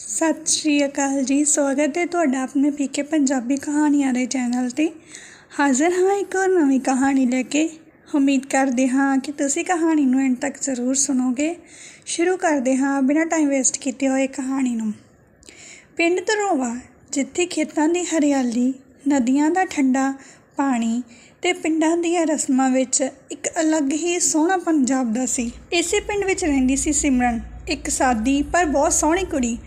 ਸਤਿ ਸ਼੍ਰੀ ਅਕਾਲ ਜੀ, ਸਵਾਗਤ ਹੈ ਤੁਹਾਡਾ ਆਪਣੇ ਪੀਕੇ ਪੰਜਾਬੀ ਕਹਾਣੀਆਂ ਦੇ ਚੈਨਲ 'ਤੇ। ਹਾਜ਼ਰ ਹਾਂ ਇੱਕ ਹੋਰ ਨਵੀਂ ਕਹਾਣੀ ਲੈ ਕੇ। ਉਮੀਦ ਕਰਦੇ ਹਾਂ ਕਿ ਤੁਸੀਂ ਕਹਾਣੀ ਨੂੰ ਐਂਡ ਤੱਕ ਜ਼ਰੂਰ ਸੁਣੋਗੇ। ਸ਼ੁਰੂ ਕਰਦੇ ਹਾਂ ਬਿਨਾਂ ਟਾਈਮ ਵੇਸਟ ਕੀਤੇ ਹੋਏ ਕਹਾਣੀ ਨੂੰ। ਪਿੰਡ ਧਰੋਵਾ, ਜਿੱਥੇ ਖੇਤਾਂ ਦੀ ਹਰਿਆਲੀ, ਨਦੀਆਂ ਦਾ ਠੰਡਾ ਪਾਣੀ ਤੇ ਪਿੰਡਾਂ ਦੀਆਂ ਰਸਮਾਂ ਵਿੱਚ ਇੱਕ ਅਲੱਗ ਹੀ ਸੋਹਣਾ ਪੰਜਾਬ ਦਾ ਸੀ। ਇਸੇ ਪਿੰਡ ਵਿੱਚ ਰਹਿੰਦੀ ਸੀ ਸਿਮਰਨ, ਇੱਕ ਸਾਦੀ ਪਰ ਬਹੁਤ ਸੋਹਣੀ ਕੁੜੀ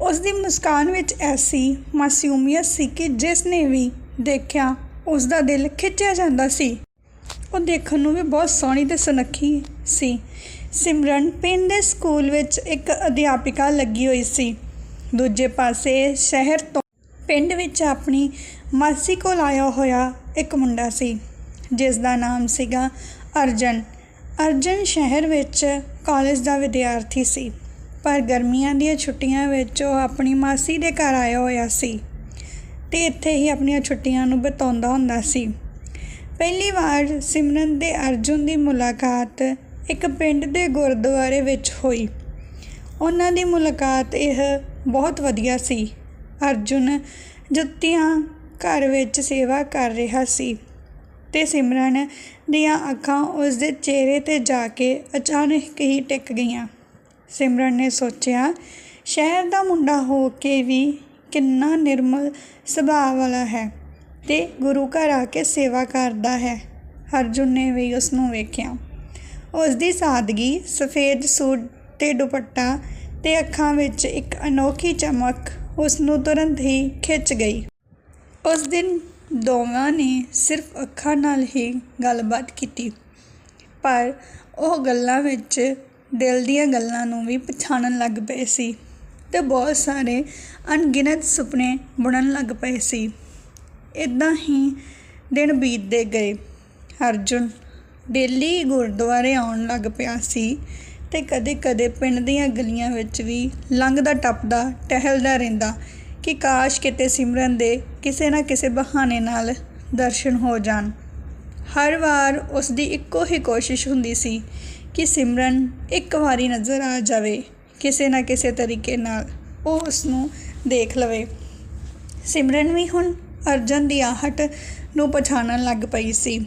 ਉਸ ਦੀ ਮੁਸਕਾਨ ਵਿੱਚ ਐਸੀ ਮਾਸੂਮੀਅਤ ਸੀ ਕਿ ਜਿਸ ਨੇ ਵੀ ਦੇਖਿਆ ਉਸ ਦਾ ਦਿਲ ਖਿੱਚਿਆ ਜਾਂਦਾ ਸੀ। ਉਹ ਦੇਖਣ ਨੂੰ ਵੀ ਬਹੁਤ ਸੋਹਣੀ ਤੇ ਸੁਨੱਖੀ ਸੀ। ਸਿਮਰਨ ਪਿੰਡ ਦੇ ਸਕੂਲ ਵਿੱਚ ਇੱਕ ਅਧਿਆਪਿਕਾ ਲੱਗੀ ਹੋਈ ਸੀ। ਦੂਜੇ ਪਾਸੇ ਸ਼ਹਿਰ ਤੋਂ ਪਿੰਡ ਵਿੱਚ ਆਪਣੀ ਮਾਸੀ ਕੋਲ ਆਇਆ ਹੋਇਆ ਇੱਕ ਮੁੰਡਾ ਸੀ ਜਿਸ ਦਾ ਨਾਮ ਸੀਗਾ ਅਰਜਨ। ਅਰਜਨ ਸ਼ਹਿਰ ਵਿੱਚ ਕਾਲਜ ਦਾ ਵਿਦਿਆਰਥੀ ਸੀ। ਪਰ ਗਰਮੀਆਂ ਦੀਆਂ ਛੁੱਟੀਆਂ ਵਿੱਚ ਉਹ ਆਪਣੀ ਮਾਸੀ ਦੇ ਘਰ ਆਇਆ ਹੋਇਆ ਸੀ ਤੇ ਇੱਥੇ ਹੀ ਆਪਣੀਆਂ ਛੁੱਟੀਆਂ ਨੂੰ ਬਿਤਾਉਂਦਾ ਹੁੰਦਾ ਸੀ। ਪਹਿਲੀ ਵਾਰ ਸਿਮਰਨ ਤੇ ਅਰਜੁਨ ਦੀ ਮੁਲਾਕਾਤ ਇੱਕ ਪਿੰਡ ਦੇ ਗੁਰਦੁਆਰੇ ਵਿੱਚ ਹੋਈ। ਉਹਨਾਂ ਦੀ ਮੁਲਾਕਾਤ ਇਹ ਬਹੁਤ ਵਧੀਆ ਸੀ। ਅਰਜੁਨ ਜੁੱਤੀਆਂ ਘਰ ਵਿੱਚ ਸੇਵਾ ਕਰ ਰਿਹਾ ਸੀ ਤੇ ਸਿਮਰਨ ਦੀਆਂ ਅੱਖਾਂ ਉਸ ਦੇ ਚਿਹਰੇ ਤੇ ਜਾ ਕੇ ਅਚਾਨਕ ਹੀ ਟਿਕ ਗਈਆਂ। ਸਿਮਰਨ ਨੇ ਸੋਚਿਆ, ਸ਼ਹਿਰ ਦਾ ਮੁੰਡਾ ਹੋ ਕੇ ਵੀ ਕਿੰਨਾ ਨਿਰਮਲ ਸੁਭਾਅ ਵਾਲਾ ਹੈ ਤੇ ਗੁਰੂ ਘਰ ਆ ਕੇ ਸੇਵਾ ਕਰਦਾ ਹੈ, ਅਰਜੁਨ ਨੇ ਵੀ ਉਸ ਨੂੰ ਵੇਖਿਆ। ਉਸ ਦੀ ਸਾਦਗੀ, ਸਫੇਦ ਸੂਟ ਤੇ ਦੁਪੱਟਾ ਤੇ ਅੱਖਾਂ ਵਿੱਚ ਇੱਕ ਅਨੋਖੀ ਚਮਕ ਉਸ ਨੂੰ ਤੁਰੰਤ ਹੀ ਖਿੱਚ ਗਈ। ਉਸ ਦਿਨ ਦੋਵਾਂ ਨੇ ਸਿਰਫ ਅੱਖਾਂ ਨਾਲ ਹੀ ਗੱਲਬਾਤ ਕੀਤੀ, ਪਰ ਉਹ ਗੱਲਾਂ ਵਿੱਚ ਦਿਲ ਦੀਆਂ ਗੱਲਾਂ ਨੂੰ ਵੀ ਪਛਾਣਨ ਲੱਗ ਪਏ ਸੀ ਤੇ ਬਹੁਤ ਸਾਰੇ ਅਣਗਿਣਤ ਸੁਪਨੇ ਬੁਣਨ ਲੱਗ ਪਏ ਸੀ। ਇਦਾਂ ਹੀ ਦਿਨ ਬੀਤਦੇ ਗਏ। ਅਰਜੁਨ ਡੇਲੀ ਗੁਰਦੁਆਰੇ ਆਉਣ ਲੱਗ ਪਿਆ ਸੀ ਤੇ ਕਦੇ-ਕਦੇ ਪਿੰਡ ਦੀਆਂ ਗਲੀਆਂ ਵਿੱਚ ਵੀ ਲੰਘਦਾ ਟੱਪਦਾ, ਟਹਿਲਦਾ ਰਹਿੰਦਾ ਕਿ ਕਾਸ਼ ਕਿਤੇ ਸਿਮਰਨ ਦੇ ਕਿਸੇ ਨਾ ਕਿਸੇ ਬਹਾਨੇ ਨਾਲ ਦਰਸ਼ਨ ਹੋ ਜਾਣ। ਹਰ ਵਾਰ ਉਸ ਦੀ ਇੱਕੋ ਹੀ ਕੋਸ਼ਿਸ਼ ਹੁੰਦੀ ਸੀ ਕਿ ਸਿਮਰਨ ਇੱਕ ਵਾਰੀ ਨਜ਼ਰ ਆ ਜਾਵੇ, ਕਿਸੇ ਨਾ ਕਿਸੇ ਤਰੀਕੇ ਨਾਲ ਉਹ ਉਸ ਨੂੰ ਦੇਖ ਲਵੇ। ਸਿਮਰਨ ਵੀ ਹੁਣ ਅਰਜਨ ਦੀ ਆਹਟ ਨੂੰ ਪਛਾਣਨ ਲੱਗ ਪਈ ਸੀ।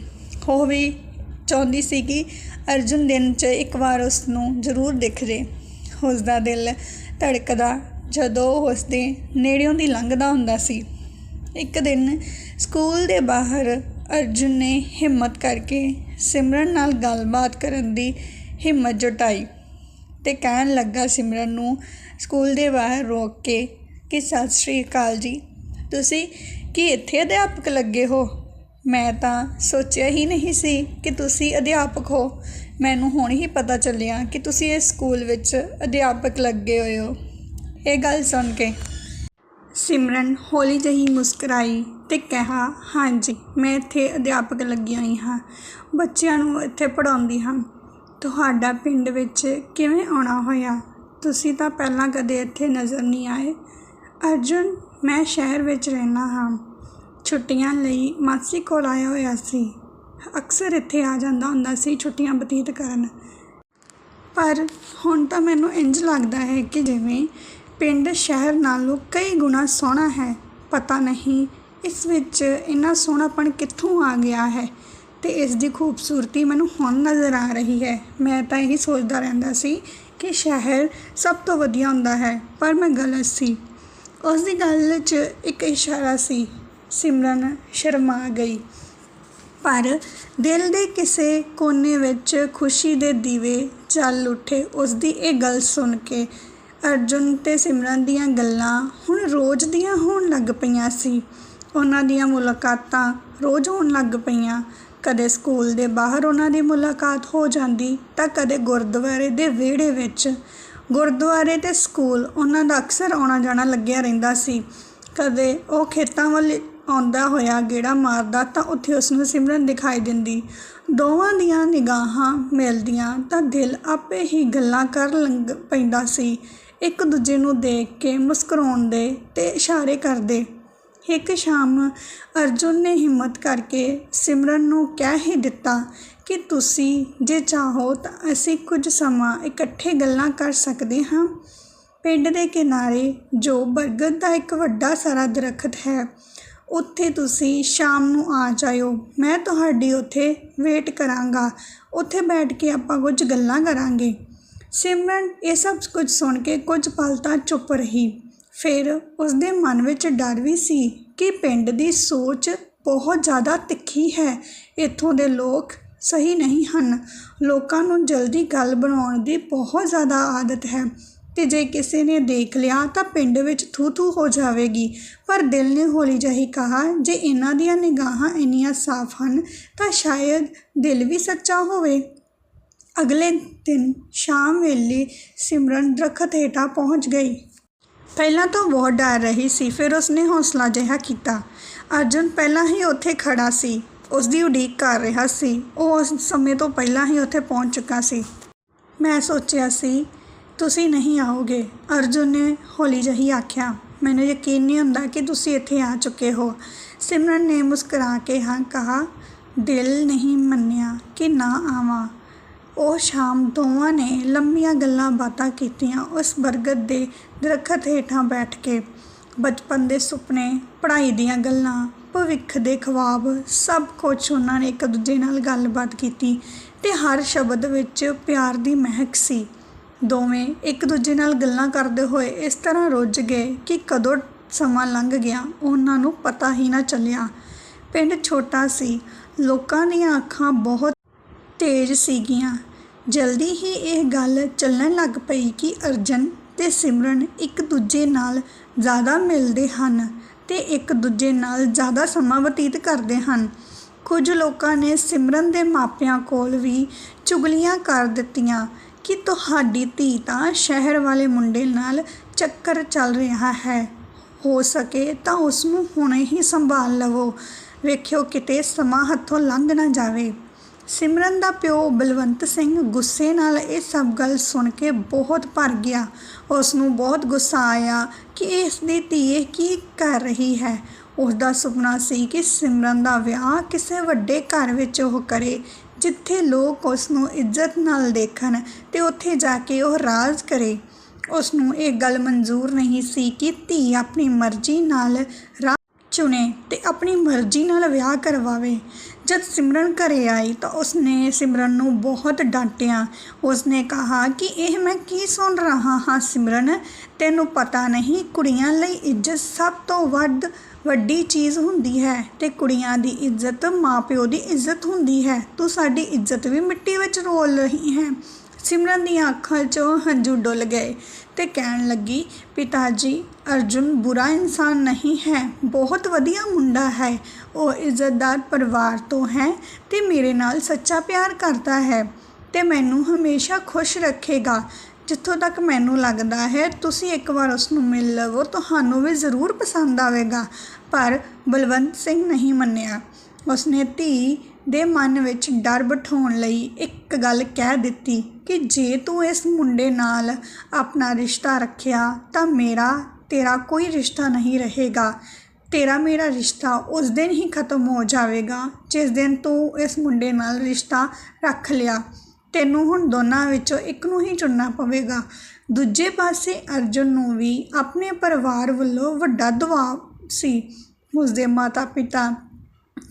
ਉਹ ਵੀ ਚਾਹੁੰਦੀ ਸੀ ਕਿ ਅਰਜੁਨ ਦਿਨ 'ਚ ਇੱਕ ਵਾਰ ਉਸ ਨੂੰ ਜ਼ਰੂਰ ਦਿਖ ਜੇ ਉਸ ਦਾ ਦਿਲ ਧੜਕਦਾ ਜਦੋਂ ਉਸ ਦੇ ਨੇੜਿਓਂ ਦੀ ਲੰਘਦਾ ਹੁੰਦਾ ਸੀ। ਇੱਕ ਦਿਨ ਸਕੂਲ ਦੇ ਬਾਹਰ ਅਰਜੁਨ ਨੇ ਹਿੰਮਤ ਕਰਕੇ ਸਿਮਰਨ ਨਾਲ ਗੱਲਬਾਤ ਕਰਨ ਦੀ ਹਿੰਮਤ ਜੁਟਾਈ ਤੇ ਕਹਿਣ ਲੱਗਾ ਸਿਮਰਨ ਨੂੰ ਸਕੂਲ ਦੇ ਬਾਹਰ ਰੋਕ ਕੇ ਕਿ ਸਤਿ ਸ਼੍ਰੀ ਅਕਾਲ ਜੀ। ਤੁਸੀਂ ਕੀ ਇੱਥੇ ਅਧਿਆਪਕ ਲੱਗੇ ਹੋ? ਮੈਂ ਤਾਂ ਸੋਚਿਆ ਹੀ ਨਹੀਂ ਸੀ ਕਿ ਤੁਸੀਂ ਅਧਿਆਪਕ ਹੋ। ਮੈਨੂੰ ਹੁਣ ਹੀ ਪਤਾ ਚੱਲਿਆ ਕਿ ਤੁਸੀਂ ਇਸ ਸਕੂਲ ਵਿੱਚ ਅਧਿਆਪਕ ਲੱਗੇ ਹੋਏ ਹੋ। ਇਹ ਗੱਲ ਸੁਣ ਕੇ ਸਿਮਰਨ ਹੌਲੀ ਜਿਹੀ ਮੁਸਕਰਾਈ ਤੇ ਕਿਹਾ, ਹਾਂਜੀ, ਮੈਂ ਇੱਥੇ ਅਧਿਆਪਕ ਲੱਗੀ ਹੋਈ ਹਾਂ। ਬੱਚਿਆਂ ਨੂੰ ਇੱਥੇ ਪੜ੍ਹਾਉਂਦੀ ਹਾਂ। ਤੁਹਾਡਾ ਪਿੰਡ ਵਿੱਚ ਕਿਵੇਂ ਆਉਣਾ ਹੋਇਆ? ਤੁਸੀਂ ਤਾਂ ਪਹਿਲਾਂ ਕਦੇ ਇੱਥੇ ਨਜ਼ਰ ਨਹੀਂ ਆਏ। ਅਰਜੁਨ, ਮੈਂ ਸ਼ਹਿਰ ਵਿੱਚ ਰਹਿਣਾ ਹਾਂ। ਛੁੱਟੀਆਂ ਲਈ ਮਾਸੀ ਕੋਲ ਆਇਆ ਹੋਇਆ ਸੀ। ਅਕਸਰ ਇੱਥੇ ਆ ਜਾਂਦਾ ਹੁੰਦਾ ਸੀ ਛੁੱਟੀਆਂ ਬਤੀਤ ਕਰਨ। ਪਰ ਹੁਣ ਤਾਂ ਮੈਨੂੰ ਇੰਜ ਲੱਗਦਾ ਹੈ ਕਿ ਜਿਵੇਂ ਪਿੰਡ ਸ਼ਹਿਰ ਨਾਲੋਂ ਕਈ ਗੁਣਾ ਸੋਹਣਾ ਹੈ। ਪਤਾ ਨਹੀਂ ਇਸ ਵਿੱਚ ਇੰਨਾ ਸੋਹਣਾਪਣ ਕਿੱਥੋਂ ਆ ਗਿਆ ਹੈ। ਅਤੇ ਇਸ ਦੀ ਖੂਬਸੂਰਤੀ ਮੈਨੂੰ ਹੁਣ ਨਜ਼ਰ ਆ ਰਹੀ ਹੈ। ਮੈਂ ਤਾਂ ਇਹੀ ਸੋਚਦਾ ਰਹਿੰਦਾ ਸੀ ਕਿ ਸ਼ਹਿਰ ਸਭ ਤੋਂ ਵਧੀਆ ਹੁੰਦਾ ਹੈ, ਪਰ ਮੈਂ ਗਲਤ ਸੀ। ਉਸ ਦੀ ਗੱਲ 'ਚ ਇੱਕ ਇਸ਼ਾਰਾ ਸੀ, ਸਿਮਰਨ ਸ਼ਰਮਾ ਗਈ। ਪਰ ਦਿਲ ਦੇ ਕਿਸੇ ਕੋਨੇ ਵਿੱਚ ਖੁਸ਼ੀ ਦੇ ਦੀਵੇ ਚੱਲ ਉੱਠੇ। ਉਸ ਦੀ ਇਹ ਗੱਲ ਸੁਣ ਕੇ ਅਰਜੁਨ ਤੇ ਸਿਮਰਨ ਦੀਆਂ ਗੱਲਾਂ ਹੁਣ ਰੋਜ਼ ਦੀਆਂ ਹੋਣ ਲੱਗ ਪਈਆਂ ਸੀ। ਉਹਨਾਂ ਦੀਆਂ ਮੁਲਾਕਾਤਾਂ ਰੋਜ਼ ਹੋਣ ਲੱਗ ਪਈਆਂ। ਕਦੇ ਸਕੂਲ ਦੇ ਬਾਹਰ ਉਹਨਾਂ ਦੀ ਮੁਲਾਕਾਤ ਹੋ ਜਾਂਦੀ, ਤਾਂ ਕਦੇ ਗੁਰਦੁਆਰੇ ਦੇ ਵਿਹੜੇ ਵਿੱਚ। ਗੁਰਦੁਆਰੇ ਤੇ ਸਕੂਲ, ਉਹਨਾਂ ਦਾ ਅਕਸਰ ਆਉਣਾ ਜਾਣਾ ਲੱਗਿਆ ਰਹਿੰਦਾ ਸੀ। ਕਦੇ ਉਹ ਖੇਤਾਂ ਵੱਲ ਆਉਂਦਾ ਹੋਇਆ, ਗੇੜਾ ਮਾਰਦਾ, ਤਾਂ ਉੱਥੇ ਉਸ ਨੂੰ ਸਿਮਰਨ ਦਿਖਾਈ ਦਿੰਦੀ। ਦੋਵਾਂ ਦੀਆਂ ਨਿਗਾਹਾਂ ਮਿਲਦੀਆਂ, ਤਾਂ ਦਿਲ ਆਪੇ ਹੀ ਗੱਲਾਂ ਕਰ ਲੰਗ ਪੈਂਦਾ ਸੀ। ਇੱਕ ਦੂਜੇ ਨੂੰ ਦੇਖ ਕੇ ਮੁਸਕਰਾਉਂਦੇ ਤੇ ਇਸ਼ਾਰੇ ਕਰਦੇ। ਇੱਕ ਸ਼ਾਮ ਅਰਜੁਨ ਨੇ ਹਿੰਮਤ ਕਰਕੇ ਸਿਮਰਨ ਨੂੰ ਕਹਿ ਹੀ ਦਿੱਤਾ ਕਿ ਤੁਸੀਂ ਜੇ ਚਾਹੋ ਤਾਂ ਅਸੀਂ ਕੁਝ ਸਮਾਂ ਇਕੱਠੇ ਗੱਲਾਂ ਕਰ ਸਕਦੇ ਹਾਂ। ਪਿੰਡ ਦੇ ਕਿਨਾਰੇ ਜੋ ਬਰਗਦ ਦਾ ਇੱਕ ਵੱਡਾ ਸਾਰਾ ਦਰਖਤ ਹੈ, ਉੱਥੇ ਤੁਸੀਂ ਸ਼ਾਮ ਨੂੰ ਆ ਜਾਇਓ। ਮੈਂ ਤੁਹਾਡੀ ਉੱਥੇ ਵੇਟ ਕਰਾਂਗਾ। ਉੱਥੇ ਬੈਠ ਕੇ ਆਪਾਂ ਕੁਝ ਗੱਲਾਂ ਕਰਾਂਗੇ। ਸਿਮਰਨ ਇਹ ਸਭ ਕੁਝ ਸੁਣ ਕੇ ਕੁਝ ਪਲ ਤਾਂ ਚੁੱਪ ਰਹੀ। ਫਿਰ ਉਸਦੇ ਮਨ ਵਿੱਚ ਡਰ ਵੀ ਸੀ ਕਿ ਪਿੰਡ ਦੀ ਸੋਚ ਬਹੁਤ ਜ਼ਿਆਦਾ ਤਿੱਖੀ ਹੈ। ਇੱਥੋਂ ਦੇ ਲੋਕ ਸਹੀ ਨਹੀਂ ਹਨ। ਲੋਕਾਂ ਨੂੰ ਜਲਦੀ ਗੱਲ ਬਣਾਉਣ ਦੀ ਬਹੁਤ ਜ਼ਿਆਦਾ ਆਦਤ ਹੈ ਤੇ ਜੇ ਕਿਸੇ ਨੇ ਦੇਖ ਲਿਆ ਤਾਂ ਪਿੰਡ ਵਿੱਚ ਥੂ ਥੂ ਹੋ ਜਾਵੇਗੀ। ਪਰ ਦਿਲ ਨੇ ਹੌਲੀ ਜਿਹੀ ਕਿਹਾ, ਜੇ ਇਹਨਾਂ ਦੀਆਂ ਨਿਗਾਹਾਂ ਇੰਨੀਆਂ ਸਾਫ਼ ਹਨ ਤਾਂ ਸ਼ਾਇਦ ਦਿਲ ਵੀ ਸੱਚਾ ਹੋਵੇ। ਅਗਲੇ ਦਿਨ ਸ਼ਾਮ ਵੇਲੇ ਸਿਮਰਨ ਦਰਖਤ ਹੇਠਾਂ ਪਹੁੰਚ ਗਈ। ਪਹਿਲਾਂ ਤਾਂ ਬਹੁਤ ਡਰ ਰਹੀ ਸੀ, ਫਿਰ ਉਸਨੇ ਹੌਸਲਾ ਜਿਹਾ ਕੀਤਾ। ਅਰਜੁਨ ਪਹਿਲਾਂ ਹੀ ਉੱਥੇ ਖੜਾ ਸੀ। ਉਸ ਦੀ ਉਡੀਕ ਕਰ ਰਿਹਾ ਸੀ। ਉਹ ਉਸ ਸਮੇਂ ਤੋਂ ਪਹਿਲਾਂ ਹੀ ਉੱਥੇ ਪਹੁੰਚ ਚੁੱਕਾ ਸੀ। ਮੈਂ ਸੋਚਿਆ ਸੀ, ਤੁਸੀਂ ਨਹੀਂ ਆਓਗੇ। ਅਰਜੁਨ ਨੇ ਹੌਲੀ ਜਿਹੀ ਆਖਿਆ। ਮੈਨੂੰ ਯਕੀਨ ਨਹੀਂ ਹੁੰਦਾ ਕਿ ਤੁਸੀਂ ਇੱਥੇ ਆ ਚੁੱਕੇ ਹੋ। ਸਿਮਰਨ ਨੇ ਮੁਸਕਰਾ ਕੇ ਹਾਂ ਕਹਾ, ਦਿਲ ਨਹੀਂ ਮੰਨਿਆ ਕਿ ਨਾ ਆਵਾਂ। ਉਹ ਸ਼ਾਮ ਦੋਵਾਂ ਨੇ ਲੰਮੀਆਂ ਗੱਲਾਂ ਬਾਤਾਂ ਕੀਤੀਆਂ ਉਸ ਬਰਗਦ ਦੇ ਦਰਖਤ ਹੇਠਾਂ ਬੈਠ ਕੇ। ਬਚਪਨ ਦੇ ਸੁਪਨੇ, ਪੜ੍ਹਾਈ ਦੀਆਂ ਗੱਲਾਂ, ਭਵਿੱਖ ਦੇ ਖਵਾਬ, ਸਭ ਕੁਝ ਉਹਨਾਂ ਨੇ ਇੱਕ ਦੂਜੇ ਨਾਲ ਗੱਲਬਾਤ ਕੀਤੀ ਤੇ ਹਰ ਸ਼ਬਦ ਵਿੱਚ ਪਿਆਰ ਦੀ ਮਹਿਕ ਸੀ। ਦੋਵੇਂ ਇੱਕ ਦੂਜੇ ਨਾਲ ਗੱਲਾਂ ਕਰਦੇ ਹੋਏ ਇਸ ਤਰ੍ਹਾਂ ਰੁੱਝ ਗਏ ਕਿ ਕਦੋਂ ਸਮਾਂ ਲੰਘ ਗਿਆ ਉਹਨਾਂ ਨੂੰ ਪਤਾ ਹੀ ਨਾ ਚੱਲਿਆ। ਪਿੰਡ ਛੋਟਾ ਸੀ। ਲੋਕਾਂ ਦੀਆਂ ਅੱਖਾਂ ਬਹੁਤ ਤੇਜ਼ ਸੀਗੀਆਂ। ਜਲਦੀ ਹੀ ਇਹ ਗੱਲ ਚੱਲਣ ਲੱਗ ਪਈ ਕਿ ਅਰਜਨ ਤੇ ਸਿਮਰਨ ਇੱਕ ਦੂਜੇ ਨਾਲ ਜ਼ਿਆਦਾ ਮਿਲਦੇ ਹਨ ਤੇ ਇੱਕ ਦੂਜੇ ਨਾਲ ਜ਼ਿਆਦਾ ਸਮਾਂ ਬਤੀਤ ਕਰਦੇ ਹਨ। ਕੁਝ ਲੋਕਾਂ ਨੇ ਸਿਮਰਨ ਦੇ ਮਾਪਿਆਂ ਕੋਲ ਵੀ ਚੁਗਲੀਆਂ ਕਰ ਦਿੱਤੀਆਂ ਕਿ ਤੁਹਾਡੀ ਧੀ ਤਾਂ ਸ਼ਹਿਰ ਵਾਲੇ ਮੁੰਡੇ ਨਾਲ ਚੱਕਰ ਚੱਲ ਰਿਹਾ ਹੈ। ਹੋ ਸਕੇ ਤਾਂ ਉਸ ਨੂੰ ਹੁਣੇ ਹੀ ਸੰਭਾਲ ਲਵੋ। ਵੇਖਿਓ ਕਿਤੇ ਸਮਾਂ ਹੱਥੋਂ ਲੰਘ ਨਾ ਜਾਵੇ। ਸਿਮਰਨ ਦਾ ਪਿਓ ਬਲਵੰਤ ਸਿੰਘ ਗੁੱਸੇ ਨਾਲ ਇਹ ਸਭ ਗੱਲ ਸੁਣ ਕੇ ਬਹੁਤ ਭਰ ਗਿਆ। ਉਸ ਨੂੰ ਬਹੁਤ ਗੁੱਸਾ ਆਇਆ ਕਿ ਇਸ ਦੀ ਧੀ ਕੀ ਕਰ ਰਹੀ ਹੈ। ਉਸ ਦਾ ਸੁਪਨਾ ਸੀ ਕਿ ਸਿਮਰਨ ਦਾ ਵਿਆਹ ਕਿਸੇ ਵੱਡੇ ਘਰ ਵਿੱਚ ਉਹ ਕਰੇ, ਜਿੱਥੇ ਲੋਕ ਉਸ ਨੂੰ ਇੱਜ਼ਤ ਨਾਲ ਦੇਖਣ ਤੇ ਉੱਥੇ ਜਾ ਕੇ ਉਹ ਰਾਜ ਕਰੇ। ਉਸ ਨੂੰ ਇਹ ਗੱਲ ਮਨਜ਼ੂਰ ਨਹੀਂ ਸੀ ਕਿ ਧੀ ਆਪਣੀ ਮਰਜ਼ੀ ਨਾਲ ਰਾਹ ਚੁਣੇ ਤੇ ਆਪਣੀ ਮਰਜ਼ੀ ਨਾਲ ਵਿਆਹ ਕਰਵਾਵੇ। ਜਦ ਸਿਮਰਨ ਘਰੇ ਆਈ ਤਾਂ ਉਸਨੇ ਸਿਮਰਨ ਨੂੰ ਬਹੁਤ ਡਾਂਟਿਆ। ਉਸਨੇ ਕਿਹਾ ਕਿ ਇਹ ਮੈਂ ਕੀ ਸੁਣ ਰਹਾ ਹਾਂ ਸਿਮਰਨ? ਤੈਨੂੰ ਪਤਾ ਨਹੀਂ, ਕੁੜੀਆਂ ਲਈ ਇੱਜ਼ਤ ਸਭ ਤੋਂ ਵੱਧ ਵੱਡੀ ਚੀਜ਼ ਹੁੰਦੀ ਹੈ ਤੇ ਕੁੜੀਆਂ ਦੀ ਇੱਜ਼ਤ ਮਾਪਿਓ ਦੀ ਇੱਜ਼ਤ ਹੁੰਦੀ ਹੈ। ਤੂੰ ਸਾਡੀ ਇੱਜ਼ਤ ਵੀ ਮਿੱਟੀ ਵਿੱਚ ਰੋਲ ਰਹੀ ਹੈ। ਸਿਮਰਨ ਦੀਆਂ ਅੱਖਾਂ 'ਚੋਂ ਹੰਝੂ ਡੁੱਲ ਗਏ। ਤੇ ਕਹਿਣ ਲੱਗੀ ਪਿਤਾ ਜੀ ਅਰਜੁਨ ਬੁਰਾ ਇਨਸਾਨ ਨਹੀਂ ਹੈ, ਬਹੁਤ ਵਧੀਆ ਮੁੰਡਾ ਹੈ। ਉਹ ਇੱਜ਼ਤਦਾਰ ਪਰਿਵਾਰ ਤੋਂ ਹੈ ਤੇ ਮੇਰੇ ਨਾਲ ਸੱਚਾ ਪਿਆਰ ਕਰਦਾ ਹੈ ਤੇ ਮੈਨੂੰ ਹਮੇਸ਼ਾ ਖੁਸ਼ ਰੱਖੇਗਾ। ਜਿੱਥੋਂ ਤੱਕ ਮੈਨੂੰ ਲੱਗਦਾ ਹੈ, ਤੁਸੀਂ ਇੱਕ ਵਾਰ ਉਸ ਨੂੰ ਮਿਲ ਲਵੋ, ਤੁਹਾਨੂੰ ਵੀ ਜ਼ਰੂਰ ਪਸੰਦ ਆਵੇਗਾ। ਪਰ ਬਲਵੰਤ ਸਿੰਘ ਨਹੀਂ ਮੰਨਿਆ। ਉਸਨੇ ਧੀ ਦੇ ਮਨ ਵਿੱਚ ਡਰ ਬਿਠਾਉਣ ਲਈ ਇੱਕ ਗੱਲ ਕਹਿ ਦਿੱਤੀ ਕਿ ਜੇ ਤੂੰ ਇਸ ਮੁੰਡੇ ਨਾਲ ਆਪਣਾ ਰਿਸ਼ਤਾ ਰੱਖਿਆ ਤਾਂ ਮੇਰਾ, ਤੇਰਾ ਕੋਈ ਰਿਸ਼ਤਾ ਨਹੀਂ ਰਹੇਗਾ। ਤੇਰਾ ਮੇਰਾ ਰਿਸ਼ਤਾ ਉਸ ਦਿਨ ਹੀ ਖਤਮ ਹੋ ਜਾਵੇਗਾ ਜਿਸ ਦਿਨ ਤੂੰ ਇਸ ਮੁੰਡੇ ਨਾਲ ਰਿਸ਼ਤਾ ਰੱਖ ਲਿਆ। ਤੈਨੂੰ ਹੁਣ ਦੋਨਾਂ ਵਿੱਚੋਂ ਇੱਕ ਨੂੰ ਹੀ ਚੁਣਨਾ ਪਵੇਗਾ। ਦੂਜੇ ਪਾਸੇ ਅਰਜੁਨ ਨੂੰ ਵੀ ਆਪਣੇ ਪਰਿਵਾਰ ਵੱਲੋਂ ਵੱਡਾ ਦਬਾਅ ਸੀ। ਉਸਦੇ ਮਾਤਾ ਪਿਤਾ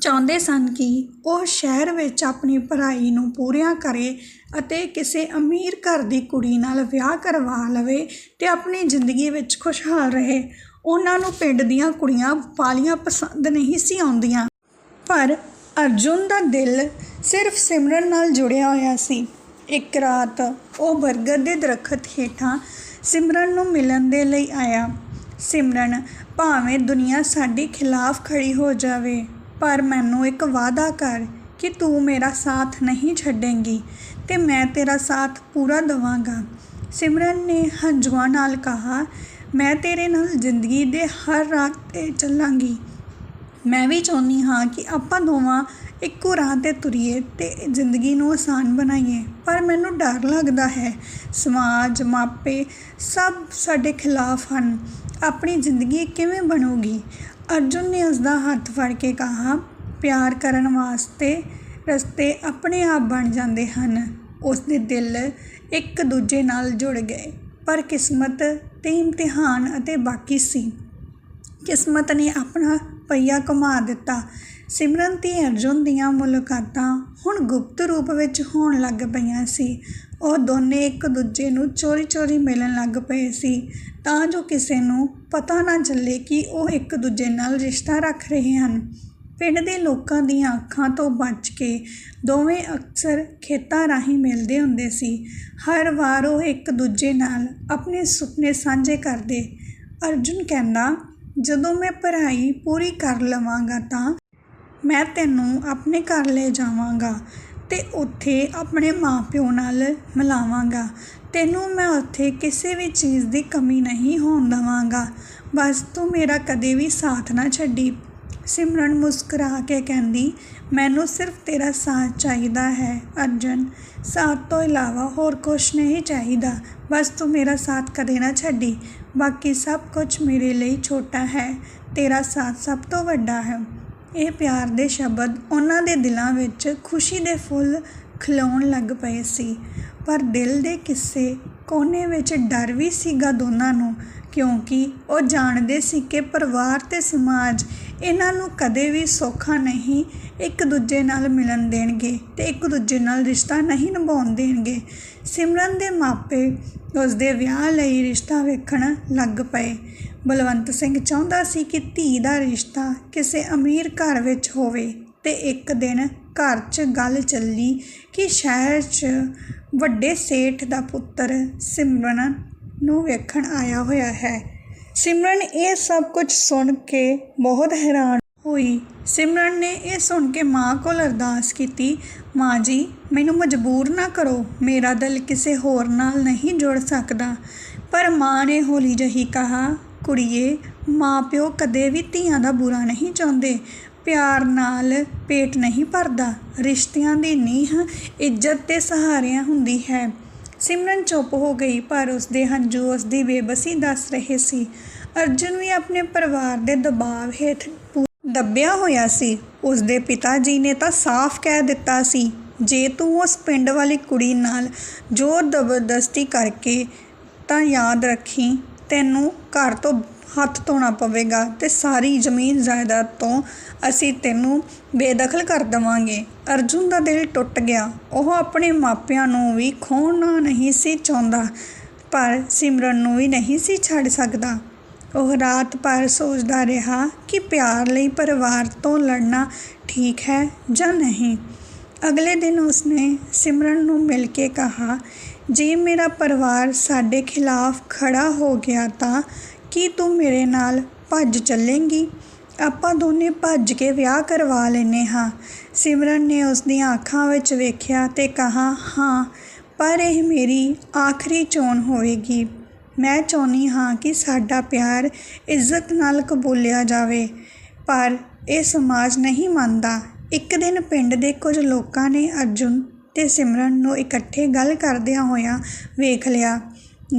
ਚਾਹੁੰਦੇ ਸਨ ਕਿ ਉਹ ਸ਼ਹਿਰ ਵਿੱਚ ਆਪਣੀ ਪੜ੍ਹਾਈ ਨੂੰ ਪੂਰੀਆਂ ਕਰੇ ਅਤੇ ਕਿਸੇ ਅਮੀਰ ਘਰ ਦੀ ਕੁੜੀ ਨਾਲ ਵਿਆਹ ਕਰਵਾ ਲਵੇ ਅਤੇ ਆਪਣੀ ਜ਼ਿੰਦਗੀ ਵਿੱਚ ਖੁਸ਼ਹਾਲ ਰਹੇ। ਉਹਨਾਂ ਨੂੰ ਪਿੰਡ ਦੀਆਂ ਕੁੜੀਆਂ ਵਾਲੀਆਂ ਪਸੰਦ ਨਹੀਂ ਸੀ ਆਉਂਦੀਆਂ। ਪਰ ਅਰਜੁਨ ਦਾ ਦਿਲ ਸਿਰਫ ਸਿਮਰਨ ਨਾਲ ਜੁੜਿਆ ਹੋਇਆ ਸੀ। ਇੱਕ ਰਾਤ ਉਹ ਬਰਗਦ ਦੇ ਦਰਖਤ ਹੇਠਾਂ ਸਿਮਰਨ ਨੂੰ ਮਿਲਣ ਦੇ ਲਈ ਆਇਆ। ਸਿਮਰਨ, ਭਾਵੇਂ ਦੁਨੀਆ ਸਾਡੇ ਖਿਲਾਫ ਖੜੀ ਹੋ ਜਾਵੇ ਪਰ ਮੈਨੂੰ ਇੱਕ ਵਾਅਦਾ ਕਰ ਕਿ ਤੂੰ ਮੇਰਾ ਸਾਥ ਨਹੀਂ ਛੱਡੇਂਗੀ ਤੇ ਮੈਂ ਤੇਰਾ ਸਾਥ ਪੂਰਾ ਦੇਵਾਂਗਾ। ਸਿਮਰਨ ਨੇ ਹੰਝੂਆਂ ਨਾਲ ਕਹਾ, ਮੈਂ ਤੇਰੇ ਨਾਲ ਜ਼ਿੰਦਗੀ ਦੇ ਹਰ ਰਾਹ 'ਤੇ ਚੱਲਾਂਗੀ। ਮੈਂ ਵੀ ਚਾਹੁੰਦੀ ਹਾਂ ਕਿ ਆਪਾਂ ਦੋਵਾਂ ਇੱਕੋ ਰਾਹ 'ਤੇ ਤੁਰੀਏ ਤੇ ਜ਼ਿੰਦਗੀ ਨੂੰ ਆਸਾਨ ਬਣਾਈਏ, ਪਰ ਮੈਨੂੰ ਡਰ ਲੱਗਦਾ ਹੈ। ਸਮਾਜ, ਮਾਪੇ ਸਭ ਸਾਡੇ ਖਿਲਾਫ ਹਨ। ਆਪਣੀ ਜ਼ਿੰਦਗੀ ਕਿਵੇਂ ਬਣੂਗੀ? ਅਰਜੁਨ ਨੇ ਉਸਦਾ ਹੱਥ ਫੜ ਕੇ ਕਿਹਾ, ਪਿਆਰ ਕਰਨ ਵਾਸਤੇ ਰਸਤੇ ਆਪਣੇ ਆਪ ਬਣ ਜਾਂਦੇ ਹਨ। ਉਸ ਦੇ ਦਿਲ ਇੱਕ ਦੂਜੇ ਨਾਲ ਜੁੜ ਗਏ, ਪਰ ਕਿਸਮਤ ਤੇ ਇਮਤਿਹਾਨ ਅਤੇ ਬਾਕੀ ਸੀ। ਕਿਸਮਤ ਨੇ ਆਪਣਾ ਪਈਆ ਘੁਮਾ ਦਿੱਤਾ ਸਿਮਰਨ ਤੇ ਅਰਜੁਨ ਦੀਆਂ ਮੁਲਾਕਾਤਾਂ ਹੁਣ ਗੁਪਤ ਰੂਪ ਵਿੱਚ ਹੋਣ ਲੱਗ ਪਈਆਂ ਸੀ। ਉਹ ਦੋਨੇ ਇੱਕ ਦੂਜੇ ਨੂੰ ਚੋਰੀ-ਚੋਰੀ ਮਿਲਣ ਲੱਗ ਪਏ ਸੀ। ਤਾਂ ਜੋ ਕਿਸੇ ਨੂੰ ਪਤਾ ਨਾ ਚੱਲੇ ਕਿ ਉਹ ਇੱਕ ਦੂਜੇ ਨਾਲ ਰਿਸ਼ਤਾ ਰੱਖ ਰਹੇ ਹਨ। ਪਿੰਡ ਦੇ ਲੋਕਾਂ ਦੀਆਂ ਅੱਖਾਂ ਤੋਂ ਬਚ ਕੇ ਦੋਵੇਂ ਅਕਸਰ ਖੇਤਾਂ ਰਾਹੀਂ ਮਿਲਦੇ ਹੁੰਦੇ ਸੀ। ਹਰ ਵਾਰ ਉਹ ਇੱਕ ਦੂਜੇ ਨਾਲ ਆਪਣੇ ਸੁਪਨੇ ਸਾਂਝੇ ਕਰਦੇ। ਅਰਜੁਨ ਕਹਿੰਦਾ, ਜਦੋਂ ਮੈਂ ਪੜ੍ਹਾਈ ਪੂਰੀ ਕਰ ਲਵਾਂਗਾ ਤਾਂ ਮੈਂ ਤੈਨੂੰ ਆਪਣੇ ਘਰ ਲੈ ਜਾਵਾਂਗਾ ਅਤੇ ਉੱਥੇ ਆਪਣੇ ਮਾਂ ਪਿਓ ਨਾਲ ਮਿਲਾਵਾਂਗਾ। ਤੈਨੂੰ ਮੈਂ ਉੱਥੇ ਕਿਸੇ ਵੀ ਚੀਜ਼ ਦੀ ਕਮੀ ਨਹੀਂ ਹੋਣ ਦੇਵਾਂਗਾ। ਬਸ ਤੂੰ ਮੇਰਾ ਕਦੇ ਵੀ ਸਾਥ ਨਾ ਛੱਡੀ। ਸਿਮਰਨ ਮੁਸਕਰਾ ਕੇ ਕਹਿੰਦੀ, ਮੈਨੂੰ ਸਿਰਫ ਤੇਰਾ ਸਾਥ ਚਾਹੀਦਾ ਹੈ, ਅਰਜਨ। ਸਾਥ ਤੋਂ ਇਲਾਵਾ ਹੋਰ ਕੁਝ ਨਹੀਂ ਚਾਹੀਦਾ। ਬਸ ਤੂੰ ਮੇਰਾ ਸਾਥ ਕਦੇ ਨਾ ਛੱਡੀ। ਬਾਕੀ ਸਭ ਕੁਝ ਮੇਰੇ ਲਈ ਛੋਟਾ ਹੈ। ਤੇਰਾ ਸਾਥ ਸਭ ਤੋਂ ਵੱਡਾ ਹੈ। ਇਹ ਪਿਆਰ ਦੇ ਸ਼ਬਦ ਉਹਨਾਂ ਦੇ ਦਿਲਾਂ ਵਿੱਚ ਖੁਸ਼ੀ ਦੇ ਫੁੱਲ ਖਿਲਾਉਣ ਲੱਗ ਪਏ ਸੀ। ਪਰ ਦਿਲ ਦੇ ਕਿਸੇ ਕੋਨੇ ਵਿੱਚ ਡਰ ਵੀ ਸੀਗਾ ਦੋਨਾਂ ਨੂੰ, ਕਿਉਂਕਿ ਉਹ ਜਾਣਦੇ ਸੀ ਕਿ ਪਰਿਵਾਰ ਤੇ ਸਮਾਜ ਇਹਨਾਂ ਨੂੰ ਕਦੇ ਵੀ ਸੌਖਾ ਨਹੀਂ ਇੱਕ ਦੂਜੇ ਨਾਲ ਮਿਲਣ ਦੇਣਗੇ ਤੇ ਇੱਕ ਦੂਜੇ ਨਾਲ ਰਿਸ਼ਤਾ ਨਹੀਂ ਨਿਭਾਉਣ ਦੇਣਗੇ। ਸਿਮਰਨ ਦੇ ਮਾਪੇ ਉਸ ਦੇ ਵਿਆਹ ਲਈ ਰਿਸ਼ਤਾ ਵੇਖਣ ਲੱਗ ਪਏ। ਬਲਵੰਤ ਸਿੰਘ ਚਾਹੁੰਦਾ ਸੀ ਕਿ ਧੀ ਦਾ ਰਿਸ਼ਤਾ ਕਿਸੇ ਅਮੀਰ ਘਰ ਵਿੱਚ ਹੋਵੇ ਤੇ ਇੱਕ ਦਿਨ ਘਰ 'ਚ ਗੱਲ ਚੱਲੀ ਕਿ ਸ਼ਹਿਰ 'ਚ ਵੱਡੇ ਸੇਠ ਦਾ ਪੁੱਤਰ ਸਿਮਰਨ ਨੂੰ ਵੇਖਣ ਆਇਆ ਹੋਇਆ ਹੈ। ਸਿਮਰਨ ਇਹ ਸਭ ਕੁਝ ਸੁਣ ਕੇ ਬਹੁਤ ਹੈਰਾਨ ਹੋਈ। ਸਿਮਰਨ ਨੇ ਇਹ ਸੁਣ ਕੇ ਮਾਂ ਕੋਲ ਅਰਦਾਸ ਕੀਤੀ, ਮਾਂ ਜੀ, ਮੈਨੂੰ ਮਜਬੂਰ ਨਾ ਕਰੋ, ਮੇਰਾ ਦਿਲ ਕਿਸੇ ਹੋਰ ਨਾਲ ਨਹੀਂ ਜੁੜ ਸਕਦਾ। ਪਰ ਮਾਂ ਨੇ ਹੌਲੀ ਜਿਹੀ ਕਹਾ ਕੁੜੀਏ ਮਾਂ ਪਿਓ ਕਦੇ ਵੀ ਧੀਆਂ ਦਾ ਬੁਰਾ ਨਹੀਂ ਚਾਹੁੰਦੇ। ਪਿਆਰ ਨਾਲ ਪੇਟ ਨਹੀਂ ਭਰਦਾ। ਰਿਸ਼ਤਿਆਂ ਦੀ ਨੀਂਹ ਇੱਜ਼ਤ ਤੇ ਸਹਾਰਿਆਂ ਹੁੰਦੀ ਹੈ। ਸਿਮਰਨ ਚੁੱਪ ਹੋ ਗਈ, ਪਰ ਉਸਦੇ ਹੰਝੂ ਉਸਦੀ ਬੇਬਸੀ ਦੱਸ ਰਹੇ ਸੀ। ਅਰਜੁਨ ਵੀ ਆਪਣੇ ਪਰਿਵਾਰ ਦੇ ਦਬਾਅ ਹੇਠ ਦੱਬਿਆ ਹੋਇਆ ਸੀ। ਉਸਦੇ ਪਿਤਾ ਜੀ ਨੇ ਤਾਂ ਸਾਫ਼ ਕਹਿ ਦਿੱਤਾ ਸੀ, ਜੇ ਤੂੰ ਉਸ ਪਿੰਡ ਵਾਲੀ ਕੁੜੀ ਨਾਲ ਜ਼ੋਰ ਜ਼ਬਰਦਸਤੀ ਕਰਕੇ ਤਾਂ ਯਾਦ ਰੱਖੀ। ਤੈਨੂੰ ਘਰ ਤੋਂ ਹੱਥ ਧੋਣਾ ਪਵੇਗਾ ਤੇ ਸਾਰੀ ਜ਼ਮੀਨ ਜਾਇਦਾਦ ਤੋਂ ਅਸੀਂ ਤੈਨੂੰ ਬੇਦਖਲ ਕਰ ਦੇਵਾਂਗੇ। ਅਰਜੁਨ ਦਾ ਦਿਲ ਟੁੱਟ ਗਿਆ। ਉਹ ਆਪਣੇ ਮਾਪਿਆਂ ਨੂੰ ਵੀ ਖੋਣਾ ਨਹੀਂ ਸੀ ਚਾਹੁੰਦਾ, ਪਰ ਸਿਮਰਨ ਨੂੰ ਵੀ ਨਹੀਂ ਸੀ ਛੱਡ ਸਕਦਾ। ਉਹ ਰਾਤ ਭਰ ਸੋਚਦਾ ਰਿਹਾ ਕਿ ਪਿਆਰ ਲਈ ਪਰਿਵਾਰ ਤੋਂ ਲੜਨਾ ਠੀਕ ਹੈ ਜਾਂ ਨਹੀਂ। ਅਗਲੇ ਦਿਨ ਉਸਨੇ ਸਿਮਰਨ ਨੂੰ ਮਿਲ ਕੇ ਕਹਾ ਜੇ ਮੇਰਾ ਪਰਿਵਾਰ ਸਾਡੇ ਖਿਲਾਫ ਖੜ੍ਹਾ ਹੋ ਗਿਆ ਤਾਂ ਕੀ ਤੂੰ ਮੇਰੇ ਨਾਲ ਭੱਜ ਚੱਲੇਂਗੀ? ਆਪਾਂ ਦੋਨੇ ਭੱਜ ਕੇ ਵਿਆਹ ਕਰਵਾ ਲੈਨੇ ਹਾਂ। ਸਿਮਰਨ ਨੇ ਉਸ ਦੀਆਂ ਅੱਖਾਂ ਵਿੱਚ ਵੇਖਿਆ ਤੇ ਕਹਾ, ਹਾਂ, ਪਰ ਇਹ ਮੇਰੀ ਆਖਰੀ ਚੋਣ ਹੋਵੇਗੀ। ਮੈਂ ਚਾਹੁੰਦੀ ਹਾਂ ਕਿ ਸਾਡਾ ਪਿਆਰ ਇੱਜ਼ਤ ਨਾਲ ਕਬੂਲਿਆ ਜਾਵੇ, ਪਰ ਇਹ ਸਮਾਜ ਨਹੀਂ ਮੰਨਦਾ। ਇੱਕ ਦਿਨ ਪਿੰਡ ਦੇ ਕੁਝ ਲੋਕਾਂ ਨੇ ਅਰਜੁਨ ਤੇ ਸਿਮਰਨ ਨੂੰ ਇਕੱਠੇ ਗੱਲ ਕਰਦਿਆਂ ਹੋਇਆਂ ਵੇਖ ਲਿਆ।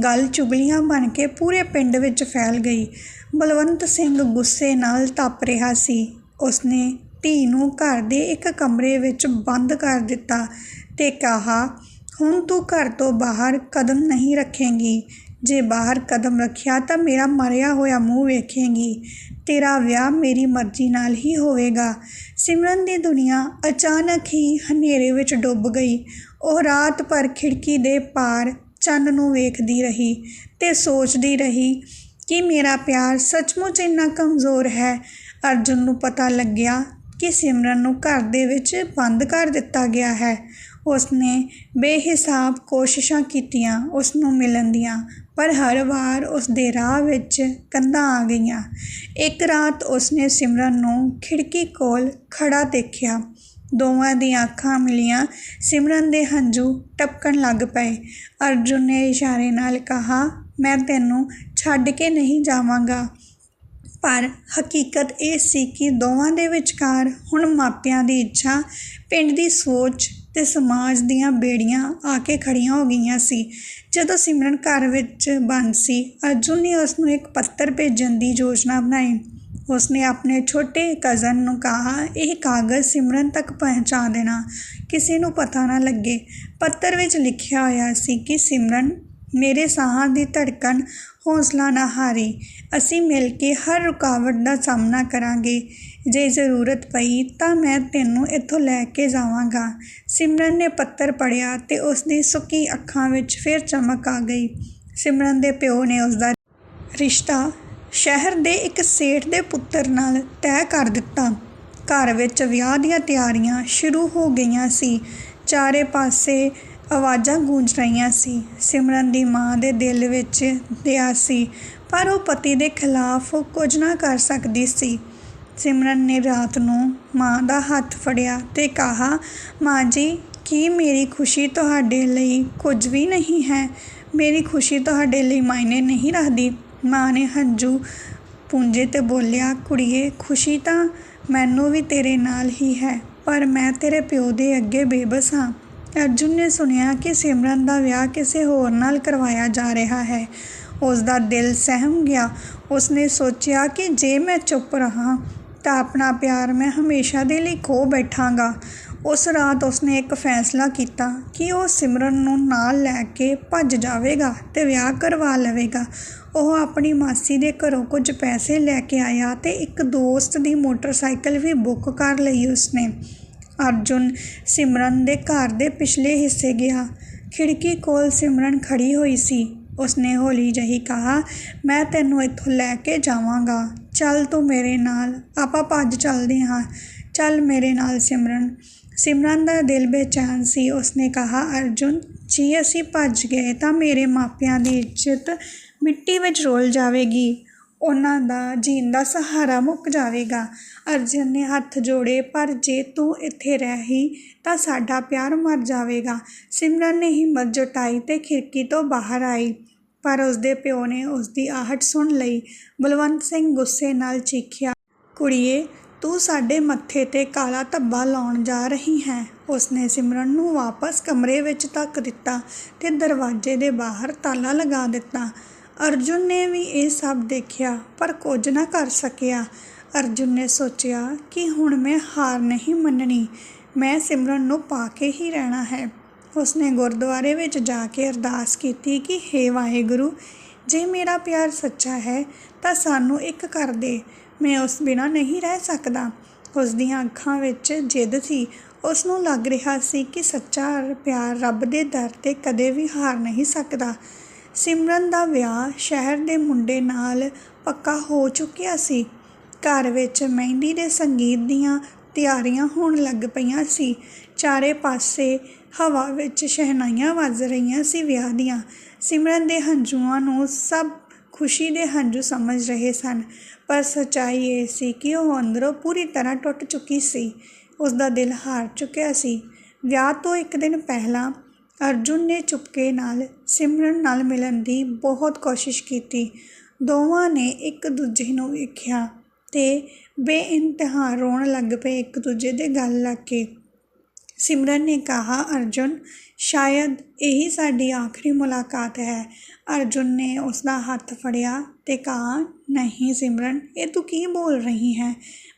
ਗੱਲ ਚੁਗਲੀਆਂ ਬਣ ਕੇ ਪੂਰੇ ਪਿੰਡ ਵਿੱਚ ਫੈਲ ਗਈ। ਬਲਵੰਤ ਸਿੰਘ ਗੁੱਸੇ ਨਾਲ ਤਪ ਰਿਹਾ ਸੀ। ਉਸਨੇ ਧੀ ਨੂੰ ਘਰ ਦੇ ਇੱਕ ਕਮਰੇ ਵਿੱਚ ਬੰਦ ਕਰ ਦਿੱਤਾ ਤੇ ਕਹਾ, ਹੁਣ ਤੂੰ ਘਰ ਤੋਂ ਬਾਹਰ ਕਦਮ ਨਹੀਂ ਰੱਖੇਂਗੀ। ਜੇ ਬਾਹਰ ਕਦਮ ਰੱਖਿਆ ਤਾਂ ਮੇਰਾ ਮਰਿਆ ਹੋਇਆ ਮੂੰਹ ਵੇਖੇਂਗੀ। ਤੇਰਾ ਵਿਆਹ ਮੇਰੀ ਮਰਜ਼ੀ ਨਾਲ ਹੀ ਹੋਵੇਗਾ। ਸਿਮਰਨ ਦੀ ਦੁਨੀਆ ਅਚਾਨਕ ਹੀ ਹਨੇਰੇ ਵਿੱਚ ਡੁੱਬ ਗਈ। ਉਹ ਰਾਤ ਭਰ ਖਿੜਕੀ ਦੇ ਪਾਰ ਚੰਨ ਨੂੰ ਵੇਖਦੀ ਰਹੀ ਤੇ ਸੋਚਦੀ ਰਹੀ ਕਿ ਮੇਰਾ ਪਿਆਰ ਸੱਚਮੁੱਚ ਇੰਨਾ ਕਮਜ਼ੋਰ ਹੈ। ਅਰਜੁਨ ਨੂੰ ਪਤਾ ਲੱਗਿਆ ਕਿ ਸਿਮਰਨ ਨੂੰ ਘਰ ਦੇ ਵਿੱਚ ਬੰਦ ਕਰ ਦਿੱਤਾ ਗਿਆ ਹੈ। ਉਸਨੇ ਬੇਹਿਸਾਬ ਕੋਸ਼ਿਸ਼ਾਂ ਕੀਤੀਆਂ ਉਸ ਨੂੰ ਮਿਲਣ ਦੀਆਂ। ਪਰ ਹਰ ਵਾਰ ਉਸ ਦੇ ਰਾਹ ਵਿੱਚ ਕੰਧਾਂ ਆ ਗਈਆਂ। ਇੱਕ ਰਾਤ ਉਸਨੇ ਸਿਮਰਨ ਨੂੰ ਖਿੜਕੀ ਕੋਲ ਖੜਾ ਦੇਖਿਆ। ਦੋਵਾਂ ਦੀਆਂ ਅੱਖਾਂ ਮਿਲੀਆਂ। ਸਿਮਰਨ ਦੇ ਹੰਝੂ ਟਪਕਣ ਲੱਗ ਪਏ। ਅਰਜੁਨ ਨੇ ਇਸ਼ਾਰੇ ਨਾਲ ਕਿਹਾ, ਮੈਂ ਤੈਨੂੰ ਛੱਡ ਕੇ ਨਹੀਂ ਜਾਵਾਂਗਾ। ਪਰ ਹਕੀਕਤ ਇਹ ਸੀ ਕਿ ਦੋਵਾਂ ਦੇ ਵਿਚਕਾਰ ਹੁਣ ਮਾਪਿਆਂ ਦੀ ਇੱਛਾ, ਪਿੰਡ ਦੀ ਸੋਚ ਤੇ ਸਮਾਜ ਦੀਆਂ ਬੇੜੀਆਂ ਆ ਕੇ ਖੜੀਆਂ ਹੋ ਗਈਆਂ ਸੀ। ਜਦੋਂ ਸਿਮਰਨ ਘਰ ਵਿੱਚ ਬੰਦ ਸੀ, ਅਰਜੁਨ ਨੇ ਉਸ ਨੂੰ ਇੱਕ ਪੱਤਰ ਭੇਜਣ ਦੀ ਯੋਜਨਾ ਬਣਾਈ। ਉਸਨੇ ਆਪਣੇ ਛੋਟੇ ਕਜ਼ਨ ਨੂੰ ਕਹਾ, ਇਹ ਕਾਗਜ਼ ਸਿਮਰਨ ਤੱਕ ਪਹੁੰਚਾ ਦੇਣਾ। ਕਿਸੇ ਨੂੰ ਪਤਾ ਨਾ ਲੱਗੇ। ਪੱਤਰ ਵਿੱਚ ਲਿਖਿਆ ਹੋਇਆ ਸੀ ਕਿ ਸਿਮਰਨ, ਮੇਰੇ ਸਾਹਾਂ ਦੀ ਧੜਕਣ ਹੌਸਲਾ ਨਾ ਹਾਰੀ। ਅਸੀਂ ਮਿਲ ਕੇ ਹਰ ਰੁਕਾਵਟ ਦਾ ਸਾਹਮਣਾ ਕਰਾਂਗੇ। ਜੇ ਜ਼ਰੂਰਤ ਪਈ ਤਾਂ ਮੈਂ ਤੈਨੂੰ ਇੱਥੋਂ ਲੈ ਕੇ ਜਾਵਾਂਗਾ। ਸਿਮਰਨ ਨੇ ਪੱਤਰ ਪੜ੍ਹਿਆ ਅਤੇ ਉਸ ਦੀ ਸੁੱਕੀ ਅੱਖਾਂ ਵਿੱਚ ਫਿਰ ਚਮਕ ਆ ਗਈ। ਸਿਮਰਨ ਦੇ ਪਿਓ ਨੇ ਉਸ ਦਾ ਰਿਸ਼ਤਾ ਸ਼ਹਿਰ ਦੇ ਇੱਕ ਸੇਠ ਦੇ ਪੁੱਤਰ ਨਾਲ ਤੈਅ ਕਰ ਦਿੱਤਾ। ਘਰ ਵਿੱਚ ਵਿਆਹ ਦੀਆਂ ਤਿਆਰੀਆਂ ਸ਼ੁਰੂ ਹੋ ਗਈਆਂ ਸੀ। ਚਾਰੇ ਪਾਸੇ ਆਵਾਜ਼ਾਂ ਗੂੰਜ ਰਹੀਆਂ ਸੀ। ਸਿਮਰਨ ਦੀ ਮਾਂ ਦੇ ਦਿਲ ਵਿੱਚ ਦਇਆ ਸੀ, ਪਰ ਉਹ ਪਤੀ ਦੇ ਖਿਲਾਫ ਕੁਝ ਨਾ ਕਰ ਸਕਦੀ ਸੀ। ਸਿਮਰਨ ਨੇ ਰਾਤ ਨੂੰ ਮਾਂ ਦਾ ਹੱਥ ਫੜਿਆ ਤੇ ਕਿਹਾ, ਮਾਂ ਜੀ, ਕੀ ਮੇਰੀ ਖੁਸ਼ੀ ਤੁਹਾਡੇ ਲਈ ਕੁਝ ਵੀ ਨਹੀਂ ਹੈ? ਮੇਰੀ ਖੁਸ਼ੀ ਤੁਹਾਡੇ ਲਈ ਮਾਇਨੇ ਨਹੀਂ ਰੱਖਦੀ। ਮਾਂ ਨੇ ਹੰਝੂ ਪੂੰਝੇ ਤੇ ਬੋਲਿਆ, ਕੁੜੀਏ, ਖੁਸ਼ੀ ਤਾਂ ਮੈਨੂੰ ਵੀ ਤੇਰੇ ਨਾਲ ਹੀ ਹੈ, ਪਰ ਮੈਂ ਤੇਰੇ ਪਿਓ ਦੇ ਅੱਗੇ ਬੇਬਸ ਹਾਂ। ਅਰਜੁਨ ਨੇ ਸੁਣਿਆ ਕਿ ਸਿਮਰਨ ਦਾ ਵਿਆਹ ਕਿਸੇ ਹੋਰ ਨਾਲ ਕਰਵਾਇਆ ਜਾ ਰਿਹਾ ਹੈ। ਉਸ ਦਾ ਦਿਲ ਸਹਿਮ ਗਿਆ। ਉਸਨੇ ਸੋਚਿਆ ਕਿ ਜੇ ਮੈਂ ਚੁੱਪ ਰਹਾ ਤਾਂ ਆਪਣਾ ਪਿਆਰ ਮੈਂ ਹਮੇਸ਼ਾ ਦੇ ਲਈ ਖੋ ਬੈਠਾਂਗਾ। ਉਸ ਰਾਤ ਉਸਨੇ ਇੱਕ ਫੈਸਲਾ ਕੀਤਾ ਕਿ ਉਹ ਸਿਮਰਨ ਨੂੰ ਨਾਲ ਲੈ ਕੇ ਭੱਜ ਜਾਵੇਗਾ ਤੇ ਵਿਆਹ ਕਰਵਾ ਲਵੇਗਾ। ਉਹ ਆਪਣੀ ਮਾਸੀ ਦੇ ਘਰੋਂ ਕੁਝ ਪੈਸੇ ਲੈ ਕੇ ਆਇਆ ਤੇ ਇੱਕ ਦੋਸਤ ਦੀ ਮੋਟਰਸਾਈਕਲ ਵੀ ਬੁੱਕ ਕਰ ਲਈ ਉਸਨੇ। ਅਰਜੁਨ ਸਿਮਰਨ ਦੇ ਘਰ ਦੇ ਪਿਛਲੇ ਹਿੱਸੇ ਗਿਆ। ਖਿੜਕੀ ਕੋਲ ਸਿਮਰਨ ਖੜੀ ਹੋਈ ਸੀ। ਉਸਨੇ ਹੌਲੀ ਜਿਹੀ ਕਿਹਾ, ਮੈਂ ਤੈਨੂੰ ਇੱਥੋਂ ਲੈ ਕੇ ਜਾਵਾਂਗਾ। ਚੱਲ ਤੂੰ ਮੇਰੇ ਨਾਲ। ਆਪਾਂ ਭੱਜ ਚੱਲਦੇ ਹਾਂ। ਚੱਲ ਮੇਰੇ ਨਾਲ ਸਿਮਰਨ। ਸਿਮਰਨ ਦਾ ਦਿਲ ਬੇਚੈਨ ਸੀ। ਉਸਨੇ ਕਿਹਾ, ਅਰਜੁਨ, ਜੇ ਅਸੀਂ ਭੱਜ ਗਏ ਤਾਂ ਮੇਰੇ ਮਾਪਿਆਂ ਦੀ ਇੱਜ਼ਤ ਮਿੱਟੀ ਵਿੱਚ ਰੋਲ ਜਾਵੇਗੀ। ਉਹਨਾਂ ਦਾ ਜੀਣ ਦਾ ਸਹਾਰਾ ਮੁੱਕ ਜਾਵੇਗਾ। ਅਰਜਨ ਨੇ ਹੱਥ ਜੋੜੇ, ਪਰ ਜੇ ਤੂੰ ਇੱਥੇ ਰਹੀ ਤਾਂ ਸਾਡਾ ਪਿਆਰ ਮਰ ਜਾਵੇਗਾ। ਸਿਮਰਨ ਨੇ ਹਿੰਮਤ ਜੁਟਾਈ ਤੇ ਖਿੜਕੀ ਤੋਂ ਬਾਹਰ ਆਈ। ਪਰ ਉਸਦੇ ਪਿਓ ਨੇ ਉਸਦੀ ਆਹਟ ਸੁਣ ਲਈ। ਬਲਵੰਤ ਸਿੰਘ ਗੁੱਸੇ ਨਾਲ ਚੀਖਿਆ, ਕੁੜੀਏ, ਤੂੰ ਸਾਡੇ ਮੱਥੇ ਤੇ ਕਾਲਾ ਧੱਬਾ ਲਾਉਣ ਜਾ ਰਹੀ ਹੈ। ਉਸਨੇ ਸਿਮਰਨ ਨੂੰ ਵਾਪਸ ਕਮਰੇ ਵਿੱਚ ਧੱਕ ਦਿੱਤਾ ਤੇ ਦਰਵਾਜ਼ੇ ਦੇ ਬਾਹਰ ਤਾਲਾ ਲਗਾ ਦਿੱਤਾ। ਅਰਜੁਨ ਨੇ ਵੀ ਇਹ ਸਭ ਦੇਖਿਆ, ਪਰ ਕੁਝ ਨਾ ਕਰ ਸਕਿਆ। ਅਰਜੁਨ ਨੇ ਸੋਚਿਆ ਕਿ ਹੁਣ ਮੈਂ ਹਾਰ ਨਹੀਂ ਮੰਨਣੀ, ਮੈਂ ਸਿਮਰਨ ਨੂੰ ਪਾ ਕੇ ਹੀ ਰਹਿਣਾ ਹੈ। ਉਸਨੇ ਗੁਰਦੁਆਰੇ ਵਿੱਚ ਜਾ ਕੇ ਅਰਦਾਸ ਕੀਤੀ ਕਿ, ਹੇ ਵਾਹਿਗੁਰੂ, ਜੇ ਮੇਰਾ ਪਿਆਰ ਸੱਚਾ ਹੈ, ਤਾਂ ਸਾਨੂੰ ਇੱਕ ਕਰ ਦੇ। ਮੈਂ ਉਸ ਬਿਨਾਂ ਨਹੀਂ ਰਹਿ ਸਕਦਾ। ਉਸ ਦੀਆਂ ਅੱਖਾਂ ਵਿੱਚ ਜਿੱਦ ਸੀ। ਉਸ ਨੂੰ ਲੱਗ ਰਿਹਾ ਸੀ ਕਿ ਸੱਚਾ ਪਿਆਰ ਰੱਬ ਦੇ ਦਰ ਤੇ ਕਦੇ ਵੀ ਹਾਰ ਨਹੀਂ ਸਕਦਾ। ਸਿਮਰਨ ਦਾ ਵਿਆਹ ਸ਼ਹਿਰ ਦੇ ਮੁੰਡੇ ਨਾਲ ਪੱਕਾ ਹੋ ਚੁੱਕਿਆ ਸੀ। ਘਰ ਵਿੱਚ ਮਹਿੰਦੀ ਦੇ ਸੰਗੀਤ ਦੀਆਂ ਤਿਆਰੀਆਂ ਹੋਣ ਲੱਗ ਪਈਆਂ ਸੀ। ਚਾਰੇ ਪਾਸੇ ਹਵਾ ਵਿੱਚ ਸ਼ਹਿਨਾਈਆਂ ਵੱਜ ਰਹੀਆਂ ਸੀ ਵਿਆਹ ਦੀਆਂ। ਸਿਮਰਨ ਦੇ ਹੰਝੂਆਂ ਨੂੰ ਸਭ ਖੁਸ਼ੀ ਦੇ ਹੰਝੂ ਸਮਝ ਰਹੇ ਸਨ। ਪਰ ਸੱਚਾਈ ਇਹ ਸੀ ਕਿ ਉਹ ਅੰਦਰੋਂ ਪੂਰੀ ਤਰ੍ਹਾਂ ਟੁੱਟ ਚੁੱਕੀ ਸੀ। ਉਸ ਦਾ ਦਿਲ ਹਾਰ ਚੁੱਕਿਆ ਸੀ। ਵਿਆਹ ਤੋਂ ਇੱਕ ਦਿਨ ਪਹਿਲਾਂ ਅਰਜੁਨ ਨੇ ਚੁਪਕੇ ਨਾਲ ਸਿਮਰਨ ਨਾਲ ਮਿਲਣ ਦੀ ਬਹੁਤ ਕੋਸ਼ਿਸ਼ ਕੀਤੀ। ਦੋਵਾਂ ਨੇ ਇੱਕ ਦੂਜੇ ਨੂੰ ਵੇਖਿਆ ਤੇ ਬੇਇੰਤਹਾ ਰੋਣ ਲੱਗ ਪਏ ਇੱਕ ਦੂਜੇ ਦੇ ਗੱਲ ਲੱਗ ਕੇ। ਸਿਮਰਨ ਨੇ ਕਿਹਾ, ਅਰਜੁਨ, ਸ਼ਾਇਦ ਇਹੀ ਸਾਡੀ ਆਖਰੀ ਮੁਲਾਕਾਤ ਹੈ। ਅਰਜੁਨ ਨੇ ਉਸ ਦਾ ਹੱਥ ਫੜਿਆ ਤੇ ਕਿਹਾ, ਨਹੀਂ ਸਿਮਰਨ, ਇਹ ਤੂੰ ਕੀ ਬੋਲ ਰਹੀ ਹੈ?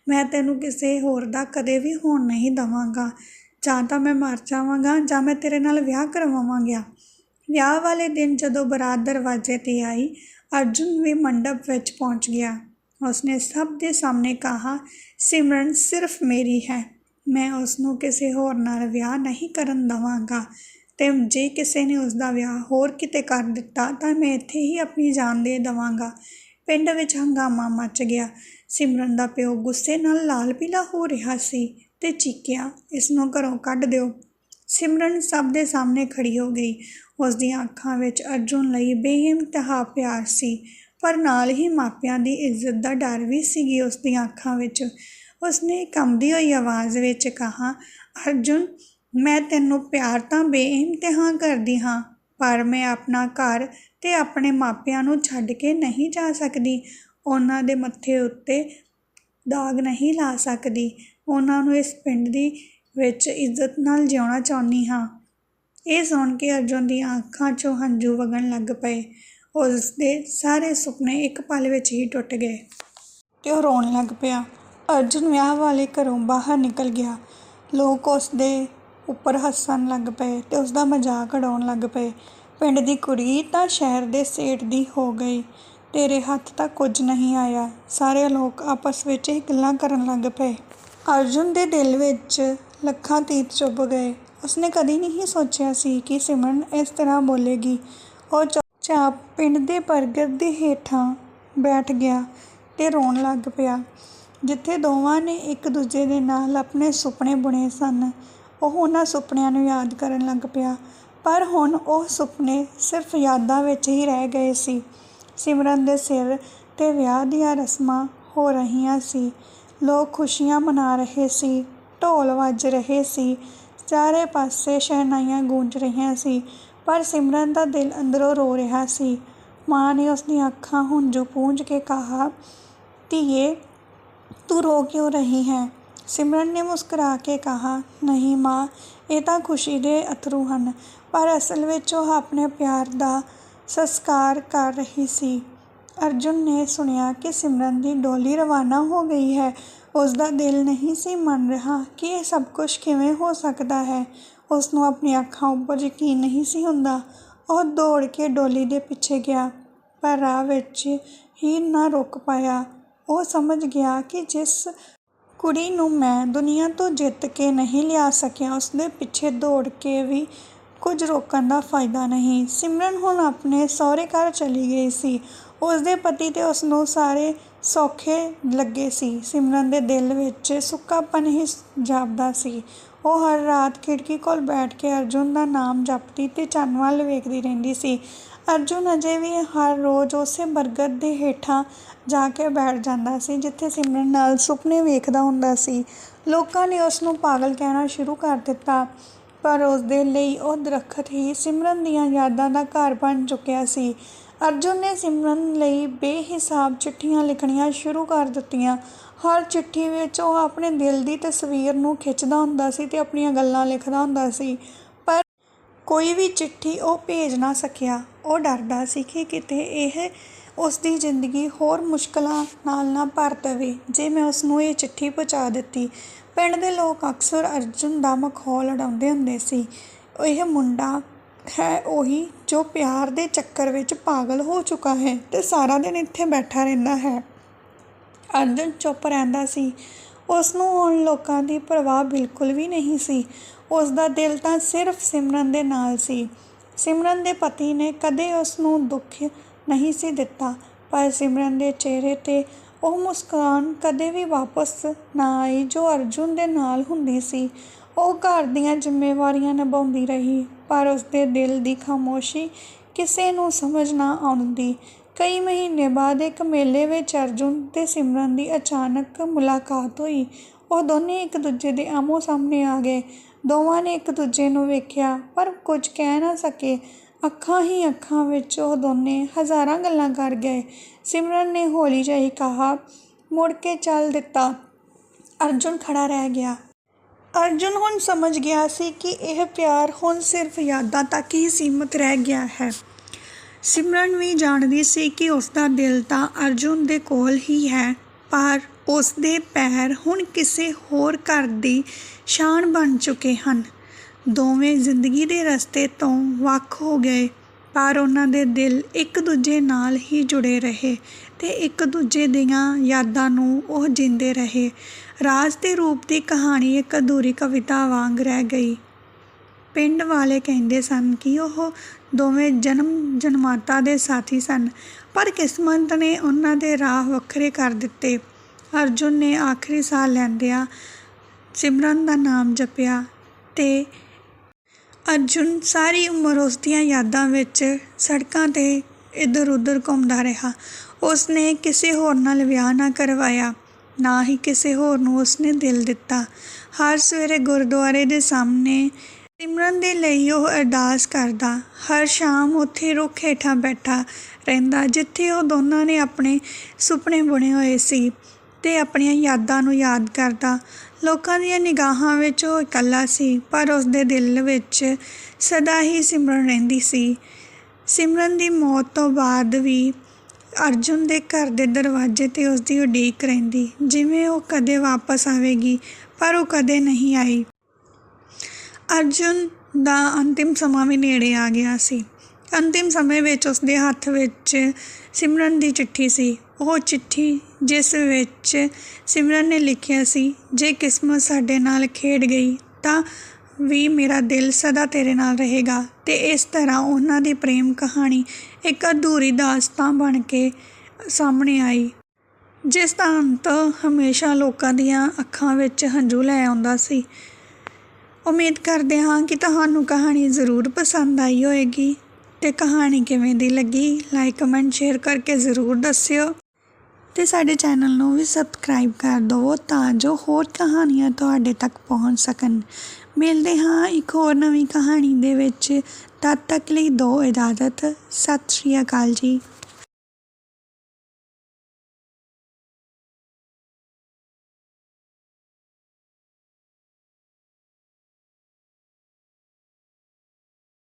ਮੈਂ ਤੈਨੂੰ ਕਿਸੇ ਹੋਰ ਦਾ ਕਦੇ ਵੀ ਹੋਣ ਨਹੀਂ ਦਵਾਂਗਾ। ਜਾਂ ਤਾਂ ਮੈਂ ਮਰ ਜਾਵਾਂਗਾ, ਜਾਂ ਮੈਂ ਤੇਰੇ ਨਾਲ ਵਿਆਹ ਕਰਵਾਵਾਂਗਾ। ਵਿਆਹ ਵਾਲੇ ਦਿਨ ਜਦੋਂ ਬਰਾਤ ਦਰਵਾਜ਼ੇ ਤੇ ਆਈ, ਅਰਜੁਨ ਵੀ ਮੰਡਪ ਵਿੱਚ ਪਹੁੰਚ ਗਿਆ। ਉਸਨੇ ਸਭ ਦੇ ਸਾਹਮਣੇ ਕਹਾ, ਸਿਮਰਨ, ਸਿਰਫ ਮੇਰੀ ਹੈ। ਮੈਂ ਉਸ ਨੂੰ ਕਿਸੇ ਹੋਰ ਨਾਲ ਵਿਆਹ ਨਹੀਂ ਕਰਨ ਦੇਵਾਂਗਾ। ਅਤੇ ਜੇ ਕਿਸੇ ਨੇ ਉਸ ਦਾ ਵਿਆਹ ਹੋਰ ਕਿਤੇ ਕਰ ਦਿੱਤਾ, ਤਾਂ ਮੈਂ ਇੱਥੇ ਹੀ ਆਪਣੀ ਜਾਨ ਦੇ ਦੇਵਾਂਗਾ। ਪਿੰਡ ਵਿੱਚ ਹੰਗਾਮਾ ਮਚ ਗਿਆ। ਸਿਮਰਨ ਦਾ ਪਿਓ ਗੁੱਸੇ ਨਾਲ ਲਾਲ ਪੀਲਾ ਹੋ ਰਿਹਾ ਸੀ ਤੇ ਚੀਕਿਆ ਇਸ ਨੂੰ ਘਰੋਂ ਕੱਢ ਦਿਓ। ਸਿਮਰਨ ਸਭ ਦੇ ਸਾਹਮਣੇ ਖੜੀ ਹੋ ਗਈ। ਉਸ ਦੀਆਂ ਅੱਖਾਂ ਵਿੱਚ ਅਰਜੁਨ ਲਈ ਬੇਇੰਤਹਾ ਪਿਆਰ ਸੀ, ਪਰ ਨਾਲ ਹੀ ਮਾਪਿਆਂ ਦੀ ਇੱਜ਼ਤ ਦਾ ਡਰ ਵੀ ਸੀਗੀ ਉਸ ਦੀਆਂ ਅੱਖਾਂ ਵਿੱਚ। ਉਸਨੇ ਕੰਬਦੀ ਹੋਈ ਆਵਾਜ਼ ਵਿੱਚ ਕਹਾ, ਅਰਜੁਨ, ਮੈਂ ਤੈਨੂੰ ਪਿਆਰ ਤਾਂ ਬੇਇੰਤਹਾ ਕਰਦੀ ਹਾਂ, ਪਰ ਮੈਂ ਆਪਣਾ ਘਰ ਤੇ ਆਪਣੇ ਮਾਪਿਆਂ ਨੂੰ ਛੱਡ ਕੇ ਨਹੀਂ ਜਾ ਸਕਦੀ। ਉਹਨਾਂ ਦੇ ਮੱਥੇ ਉੱਤੇ ਦਾਗ ਨਹੀਂ ਲਾ ਸਕਦੀ। ਉਹਨਾਂ ਨੂੰ ਇਸ ਪਿੰਡ ਦੀ ਵਿੱਚ ਇੱਜ਼ਤ ਨਾਲ ਜਿਉਣਾ ਚਾਹੁੰਦੀ ਹਾਂ। ਇਹ ਸੁਣ ਕੇ ਅਰਜੁਨ ਦੀਆਂ ਅੱਖਾਂ 'ਚੋਂ ਹੰਝੂ ਵਗਣ ਲੱਗ ਪਏ। ਉਸ ਦੇ ਸਾਰੇ ਸੁਪਨੇ ਇੱਕ ਪਲ ਵਿੱਚ ਹੀ ਟੁੱਟ ਗਏ ਤੇ ਉਹ ਰੋਣ ਲੱਗ ਪਿਆ। ਅਰਜੁਨ ਵਿਆਹ ਵਾਲੇ ਘਰੋਂ ਬਾਹਰ ਨਿਕਲ ਗਿਆ। ਲੋਕ ਉਸ ਦੇ ਉੱਪਰ ਹੱਸਣ ਲੱਗ ਪਏ ਤੇ ਉਸਦਾ ਮਜ਼ਾਕ ਉਡਾਉਣ ਲੱਗ ਪਏ। ਪਿੰਡ ਦੀ ਕੁੜੀ ਤਾਂ ਸ਼ਹਿਰ ਦੇ ਸੇਠ ਦੀ ਹੋ ਗਈ। ਤੇਰੇ ਹੱਥ ਤਾਂ ਕੁਝ ਨਹੀਂ ਆਇਆ। ਸਾਰੇ ਲੋਕ ਆਪਸ ਵਿੱਚ ਹੀ ਗੱਲਾਂ ਕਰਨ ਲੱਗ ਪਏ। ਅਰਜੁਨ ਦੇ ਦਿਲ ਵਿੱਚ ਲੱਖਾਂ ਤੀਰ ਚੁੱਭ ਗਏ। ਉਸਨੇ ਕਦੀ ਨਹੀਂ ਸੋਚਿਆ ਸੀ ਕਿ ਸਿਮਰਨ ਇਸ ਤਰ੍ਹਾਂ ਬੋਲੇਗੀ। ਉਹ ਚੁੱਪਚਾਪ ਪਿੰਡ ਦੇ ਬਰਗਦ ਦੇ ਹੇਠਾਂ ਬੈਠ ਗਿਆ ਤੇ ਰੋਣ ਲੱਗ ਪਿਆ। ਜਿੱਥੇ ਦੋਵਾਂ ਨੇ ਇੱਕ ਦੂਜੇ ਦੇ ਨਾਲ ਆਪਣੇ ਸੁਪਨੇ ਬੁਣੇ ਸਨ, ਉਹ ਉਹਨਾਂ ਸੁਪਨਿਆਂ ਨੂੰ ਯਾਦ ਕਰਨ ਲੱਗ ਪਿਆ। ਪਰ ਹੁਣ ਉਹ ਸੁਪਨੇ ਸਿਰਫ ਯਾਦਾਂ ਵਿੱਚ ਹੀ ਰਹਿ ਗਏ ਸੀ। ਸਿਮਰਨ ਦੇ ਸਿਰ 'ਤੇ ਵਿਆਹ ਦੀਆਂ ਰਸਮਾਂ ਹੋ ਰਹੀਆਂ ਸੀ। ਲੋਕ ਖੁਸ਼ੀਆਂ ਮਨਾ ਰਹੇ ਸੀ, ਢੋਲ ਵੱਜ ਰਹੇ ਸੀ, ਚਾਰੇ ਪਾਸੇ ਸ਼ਹਿਨਾਈਆਂ ਗੂੰਜ ਰਹੀਆਂ ਸੀ, ਪਰ ਸਿਮਰਨ ਦਾ ਦਿਲ ਅੰਦਰੋਂ ਰੋ ਰਿਹਾ ਸੀ। ਮਾਂ ਨੇ ਉਸ ਦੀਆਂ ਅੱਖਾਂ ਹੰਝੂ ਪੂੰਝ ਕੇ ਕਹਾ, ਧੀਏ ਤੂੰ ਰੋ ਕਿਉਂ ਰਹੀ ਹੈ? ਸਿਮਰਨ ਨੇ ਮੁਸਕਰਾ ਕੇ ਕਿਹਾ, ਨਹੀਂ ਮਾਂ, ਇਹ ਤਾਂ ਖੁਸ਼ੀ ਦੇ ਅਥਰੂ ਹਨ, ਪਰ ਅਸਲ ਵਿੱਚ ਉਹ ਆਪਣੇ ਪਿਆਰ ਦਾ ਸੰਸਕਾਰ ਕਰ ਰਹੀ ਸੀ। ਅਰਜੁਨ ਨੇ ਸੁਣਿਆ ਕਿ ਸਿਮਰਨ ਦੀ ਡੋਲੀ ਰਵਾਨਾ ਹੋ ਗਈ ਹੈ। ਉਸ ਦਾ ਦਿਲ ਨਹੀਂ ਸੀ ਮੰਨ ਰਿਹਾ ਕਿ ਇਹ ਸਭ ਕੁਝ ਕਿਵੇਂ ਹੋ ਸਕਦਾ ਹੈ। ਉਸ ਨੂੰ ਆਪਣੀ ਅੱਖਾਂ ਉੱਪਰ ਯਕੀਨ ਨਹੀਂ ਸੀ ਹੁੰਦਾ। ਉਹ ਦੌੜ ਕੇ ਡੋਲੀ ਦੇ ਪਿੱਛੇ ਗਿਆ, ਪਰ ਰਾਹ ਵਿੱਚ ਹੀ ਨਾ ਰੁਕ ਪਾਇਆ। ਉਹ ਸਮਝ ਗਿਆ ਕਿ ਜਿਸ ਕੁੜੀ ਨੂੰ ਮੈਂ ਦੁਨੀਆ ਤੋਂ ਜਿੱਤ ਕੇ ਨਹੀਂ ਲਿਆ ਸਕਿਆ, ਉਸਦੇ ਪਿੱਛੇ ਦੌੜ ਕੇ ਵੀ ਕੁਝ ਰੋਕਣ ਦਾ ਫਾਇਦਾ ਨਹੀਂ। ਸਿਮਰਨ ਹੁਣ ਆਪਣੇ ਸਹੁਰੇ ਘਰ ਚਲੀ ਗਈ ਸੀ। ਉਸਦੇ ਪਤੀ ਤੇ ਉਸ ਨੂੰ ਸਾਰੇ ਸੌਖੇ ਲੱਗੇ ਸੀ। ਸਿਮਰਨ ਦੇ ਦਿਲ ਵਿੱਚ ਸੁੱਕਾਪਨ ਹੀ ਜਾਪਦਾ ਸੀ। ਉਹ ਹਰ ਰਾਤ ਖਿੜਕੀ ਕੋਲ ਬੈਠ ਕੇ ਅਰਜੁਨ ਦਾ ਨਾਮ ਜਪਦੀ ਤੇ ਚੰਨ ਵੱਲ ਵੇਖਦੀ ਰਹਿੰਦੀ ਸੀ। ਅਰਜੁਨ ਅਜੇ ਵੀ ਹਰ ਰੋਜ਼ ਉਸੇ ਬਰਗਦ ਦੇ ਹੇਠਾਂ ਜਾ ਕੇ ਬੈਠ ਜਾਂਦਾ ਸੀ, ਜਿੱਥੇ ਸਿਮਰਨ ਨਾਲ ਸੁਪਨੇ ਵੇਖਦਾ ਹੁੰਦਾ ਸੀ। ਲੋਕਾਂ ਨੇ ਉਸ ਨੂੰ ਪਾਗਲ ਕਹਿਣਾ ਸ਼ੁਰੂ ਕਰ ਦਿੱਤਾ, ਪਰ ਉਸ ਦੇ ਲਈ ਉਹ ਦਰਖਤ ਹੀ ਸਿਮਰਨ ਦੀਆਂ ਯਾਦਾਂ ਦਾ ਘਰ ਬਣ ਚੁੱਕਿਆ ਸੀ। ਅਰਜੁਨ ਨੇ ਸਿਮਰਨ ਲਈ ਬੇਹਿਸਾਬ ਚਿੱਠੀਆਂ ਲਿਖਣੀਆਂ ਸ਼ੁਰੂ ਕਰ ਦਿੱਤੀਆਂ। ਹਰ ਚਿੱਠੀ ਵਿੱਚ ਉਹ ਆਪਣੇ ਦਿਲ ਦੀ ਤਸਵੀਰ ਨੂੰ ਖਿੱਚਦਾ ਹੁੰਦਾ ਸੀ ਤੇ ਆਪਣੀਆਂ ਗੱਲਾਂ ਲਿਖਦਾ ਹੁੰਦਾ ਸੀ। ਕੋਈ ਵੀ ਚਿੱਠੀ ਉਹ ਭੇਜ ਨਾ ਸਕਿਆ। ਉਹ ਡਰਦਾ ਸੀ ਕਿ ਕਿਤੇ ਇਹ ਉਸ ਦੀ ਜ਼ਿੰਦਗੀ ਹੋਰ ਮੁਸ਼ਕਲਾਂ ਨਾਲ ਨਾ ਭਰ ਦੇਵੇ। ਜੇ ਮੈਂ ਉਸ ਨੂੰ ਇਹ ਚਿੱਠੀ ਪਹੁੰਚਾ ਦਿੱਤੀ, ਪਿੰਡ ਦੇ ਲੋਕ ਅਕਸਰ ਅਰਜੁਨ ਦਾ ਮਖੌਲ ਉਡਾਉਂਦੇ ਹੁੰਦੇ ਸੀ। ਇਹ ਮੁੰਡਾ ਹੈ ਉਹੀ ਜੋ ਪਿਆਰ ਦੇ ਚੱਕਰ ਵਿੱਚ ਪਾਗਲ ਹੋ ਚੁੱਕਾ ਹੈ ਤੇ ਸਾਰਾ ਦਿਨ ਇੱਥੇ ਬੈਠਾ ਰਹਿੰਦਾ ਹੈ। ਅਰਜੁਨ ਚੁੱਪ ਰਹਿੰਦਾ ਸੀ। ਉਸ ਨੂੰ ਹੁਣ ਲੋਕਾਂ ਦੀ ਪਰਵਾਹ ਬਿਲਕੁਲ ਵੀ ਨਹੀਂ ਸੀ। ਉਸ ਦਾ ਦਿਲ ਤਾਂ ਸਿਰਫ ਸਿਮਰਨ ਦੇ ਨਾਲ ਸੀ। ਸਿਮਰਨ ਦੇ ਪਤੀ ਨੇ ਕਦੇ ਉਸ ਨੂੰ ਦੁੱਖ ਨਹੀਂ ਸੀ ਦਿੱਤਾ, ਪਰ ਸਿਮਰਨ ਦੇ ਚਿਹਰੇ 'ਤੇ ਉਹ ਮੁਸਕਾਨ ਕਦੇ ਵੀ ਵਾਪਸ ਨਾ ਆਈ ਜੋ ਅਰਜੁਨ ਦੇ ਨਾਲ ਹੁੰਦੀ ਸੀ। ਉਹ ਘਰ ਦੀਆਂ ਜ਼ਿੰਮੇਵਾਰੀਆਂ ਨਿਭਾਉਂਦੀ ਰਹੀ, ਪਰ ਉਸ ਦੇ ਦਿਲ ਦੀ ਖਾਮੋਸ਼ੀ ਕਿਸੇ ਨੂੰ ਸਮਝ ਨਾ ਆਉਂਦੀ। ਕਈ ਮਹੀਨੇ ਬਾਅਦ ਇੱਕ ਮੇਲੇ ਵਿੱਚ ਅਰਜੁਨ ਤੇ ਸਿਮਰਨ ਦੀ ਅਚਾਨਕ ਮੁਲਾਕਾਤ ਹੋਈ। ਉਹ ਦੋਨੇ ਇੱਕ ਦੂਜੇ ਦੇ ਆਮੋ ਸਾਹਮਣੇ ਆ ਗਏ। ਦੋਵਾਂ ਨੇ ਇੱਕ ਦੂਜੇ ਨੂੰ ਵੇਖਿਆ, ਪਰ ਕੁਝ ਕਹਿ ਨਾ ਸਕੇ। ਅੱਖਾਂ ਹੀ ਅੱਖਾਂ ਵਿੱਚ ਉਹ ਦੋਨੇ ਹਜ਼ਾਰਾਂ ਗੱਲਾਂ ਕਰ ਗਏ। ਸਿਮਰਨ ਨੇ ਹੌਲੀ ਜਿਹੀ ਕਿਹਾ, ਮੁੜ ਕੇ ਚੱਲ ਦਿੱਤਾ। ਅਰਜੁਨ ਖੜਾ ਰਹਿ ਗਿਆ। ਅਰਜੁਨ ਹੁਣ ਸਮਝ ਗਿਆ ਸੀ ਕਿ ਇਹ ਪਿਆਰ ਹੁਣ ਸਿਰਫ ਯਾਦਾਂ ਤੱਕ ਹੀ ਸੀਮਤ ਰਹਿ ਗਿਆ ਹੈ। ਸਿਮਰਨ ਵੀ ਜਾਣਦੀ ਸੀ ਕਿ ਉਸ ਦਾ ਦਿਲ ਤਾਂ ਅਰਜੁਨ ਦੇ ਕੋਲ ਹੀ ਹੈ, ਪਰ ਉਸ ਦੇ ਪੈਰ ਹੁਣ ਕਿਸੇ ਹੋਰ ਘਰ ਦੀ ਸ਼ਾਨ ਬਣ ਚੁੱਕੇ ਹਨ। ਦੋਵੇਂ ਜ਼ਿੰਦਗੀ ਦੇ ਰਸਤੇ ਤੋਂ ਵੱਖ ਹੋ ਗਏ, ਪਰ ਉਹਨਾਂ ਦੇ ਦਿਲ ਇੱਕ ਦੂਜੇ ਨਾਲ ਹੀ ਜੁੜੇ ਰਹੇ ਤੇ ਇੱਕ ਦੂਜੇ ਦੀਆਂ ਯਾਦਾਂ ਨੂੰ ਉਹ ਜਿੰਦੇ ਰਹੇ। ਰਾਜ ਦੇ ਰੂਪ ਦੀ ਕਹਾਣੀ ਇੱਕ ਅਧੂਰੀ ਕਵਿਤਾ ਵਾਂਗ ਰਹਿ ਗਈ। ਪਿੰਡ ਵਾਲੇ ਕਹਿੰਦੇ ਸਨ ਕਿ ਉਹ ਦੋਵੇਂ ਜਨਮ ਜਨਮਾਤਾ ਦੇ ਸਾਥੀ ਸਨ, ਪਰ ਕਿਸਮਤ ਨੇ ਉਹਨਾਂ ਦੇ ਰਾਹ ਵੱਖਰੇ ਕਰ ਦਿੱਤੇ। ਅਰਜੁਨ ਨੇ ਆਖਰੀ ਸਾਹ ਲੈਂਦਿਆਂ ਸਿਮਰਨ ਦਾ ਨਾਮ ਜਪਿਆ ਤੇ ਅਰਜੁਨ ਸਾਰੀ ਉਮਰ ਉਸ ਦੀਆਂ ਯਾਦਾਂ ਵਿੱਚ ਸੜਕਾਂ 'ਤੇ ਇੱਧਰ ਉੱਧਰ ਘੁੰਮਦਾ ਰਿਹਾ। ਉਸ ਨੇ ਕਿਸੇ ਹੋਰ ਨਾਲ ਵਿਆਹ ਨਾ ਕਰਵਾਇਆ, ਨਾ ਹੀ ਕਿਸੇ ਹੋਰ ਨੂੰ ਉਸਨੇ ਦਿਲ ਦਿੱਤਾ। ਹਰ ਸਵੇਰੇ ਗੁਰਦੁਆਰੇ ਦੇ ਸਾਹਮਣੇ ਸਿਮਰਨ ਦੇ ਲਈ ਉਹ ਅਰਦਾਸ ਕਰਦਾ। ਹਰ ਸ਼ਾਮ ਉੱਥੇ ਰੁੱਖ ਹੇਠਾਂ ਬੈਠਾ ਰਹਿੰਦਾ, ਜਿੱਥੇ ਉਹ ਦੋਨਾਂ ਨੇ ਆਪਣੇ ਸੁਪਨੇ ਬੁਣੇ ਹੋਏ ਸੀ। ਤੇ ਆਪਣੀਆਂ ਯਾਦਾਂ ਨੂੰ ਯਾਦ ਕਰਦਾ। ਲੋਕਾਂ ਦੀਆਂ ਨਿਗਾਹਾਂ ਵਿੱਚ ਉਹ ਇਕੱਲਾ ਸੀ, ਪਰ ਉਸ ਦੇ ਦਿਲ ਵਿੱਚ ਸਦਾ ਹੀ ਸਿਮਰਨ ਰਹਿੰਦੀ ਸੀ। ਸਿਮਰਨ ਦੀ ਮੌਤ ਤੋਂ ਬਾਅਦ ਵੀ ਅਰਜੁਨ ਦੇ ਘਰ ਦੇ ਦਰਵਾਜ਼ੇ 'ਤੇ ਉਸ ਦੀ ਉਡੀਕ ਰਹਿੰਦੀ, ਜਿਵੇਂ ਉਹ ਕਦੇ ਵਾਪਸ ਆਵੇਗੀ, ਪਰ ਉਹ ਕਦੇ ਨਹੀਂ ਆਈ। ਅਰਜੁਨ ਦਾ ਅੰਤਿਮ ਸਮਾਂ ਵੀ ਨੇੜੇ ਆ ਗਿਆ ਸੀ। ਅੰਤਿਮ ਸਮੇਂ ਵਿੱਚ ਉਸਦੇ ਹੱਥ ਵਿੱਚ ਸਿਮਰਨ ਦੀ ਚਿੱਠੀ ਸੀ। ਉਹ ਚਿੱਠੀ ਜਿਸ ਵਿੱਚ ਸਿਮਰਨ ਨੇ ਲਿਖਿਆ ਸੀ, ਜੇ ਕਿਸਮਤ ਸਾਡੇ ਨਾਲ ਖੇਡ ਗਈ, ਤਾਂ ਵੀ ਮੇਰਾ ਦਿਲ ਸਦਾ ਤੇਰੇ ਨਾਲ ਰਹੇਗਾ। ਤੇ ਇਸ ਤਰ੍ਹਾਂ ਉਹਨਾਂ ਦੀ ਪ੍ਰੇਮ ਕਹਾਣੀ ਇੱਕ ਅਧੂਰੀ ਦਾਸਤਾਂ ਬਣ ਕੇ ਸਾਹਮਣੇ ਆਈ, ਜਿਸ ਦਾ ਅੰਤ ਹਮੇਸ਼ਾ ਲੋਕਾਂ ਦੀਆਂ ਅੱਖਾਂ ਵਿੱਚ ਹੰਝੂ ਲੈ ਆਉਂਦਾ ਸੀ। ਉਮੀਦ ਕਰਦੇ ਹਾਂ ਕਿ ਤੁਹਾਨੂੰ ਕਹਾਣੀ ਜ਼ਰੂਰ ਪਸੰਦ ਆਈ ਹੋਵੇਗੀ। ਤੇ ਕਹਾਣੀ ਕਿਵੇਂ ਦੀ ਲੱਗੀ, ਲਾਈਕ, ਕਮੈਂਟ, ਸ਼ੇਅਰ ਕਰਕੇ ਜ਼ਰੂਰ ਦੱਸਿਓ। ਤੇ ਸਾਡੇ ਚੈਨਲ ਨੂੰ ਵੀ ਸਬਸਕ੍ਰਾਈਬ ਕਰ ਦਿਓ ਤਾਂ ਜੋ ਹੋਰ ਕਹਾਣੀਆਂ ਤੁਹਾਡੇ ਤੱਕ ਪਹੁੰਚ ਸਕਣ। ਮਿਲਦੇ ਹਾਂ ਇੱਕ ਹੋਰ ਨਵੀਂ ਕਹਾਣੀ ਦੇ ਵਿੱਚ। ਤਦ ਤੱਕ ਲਈ ਦੋ ਇਜਾਜ਼ਤ। ਸਤਿ ਸ਼੍ਰੀ ਅਕਾਲ ਜੀ।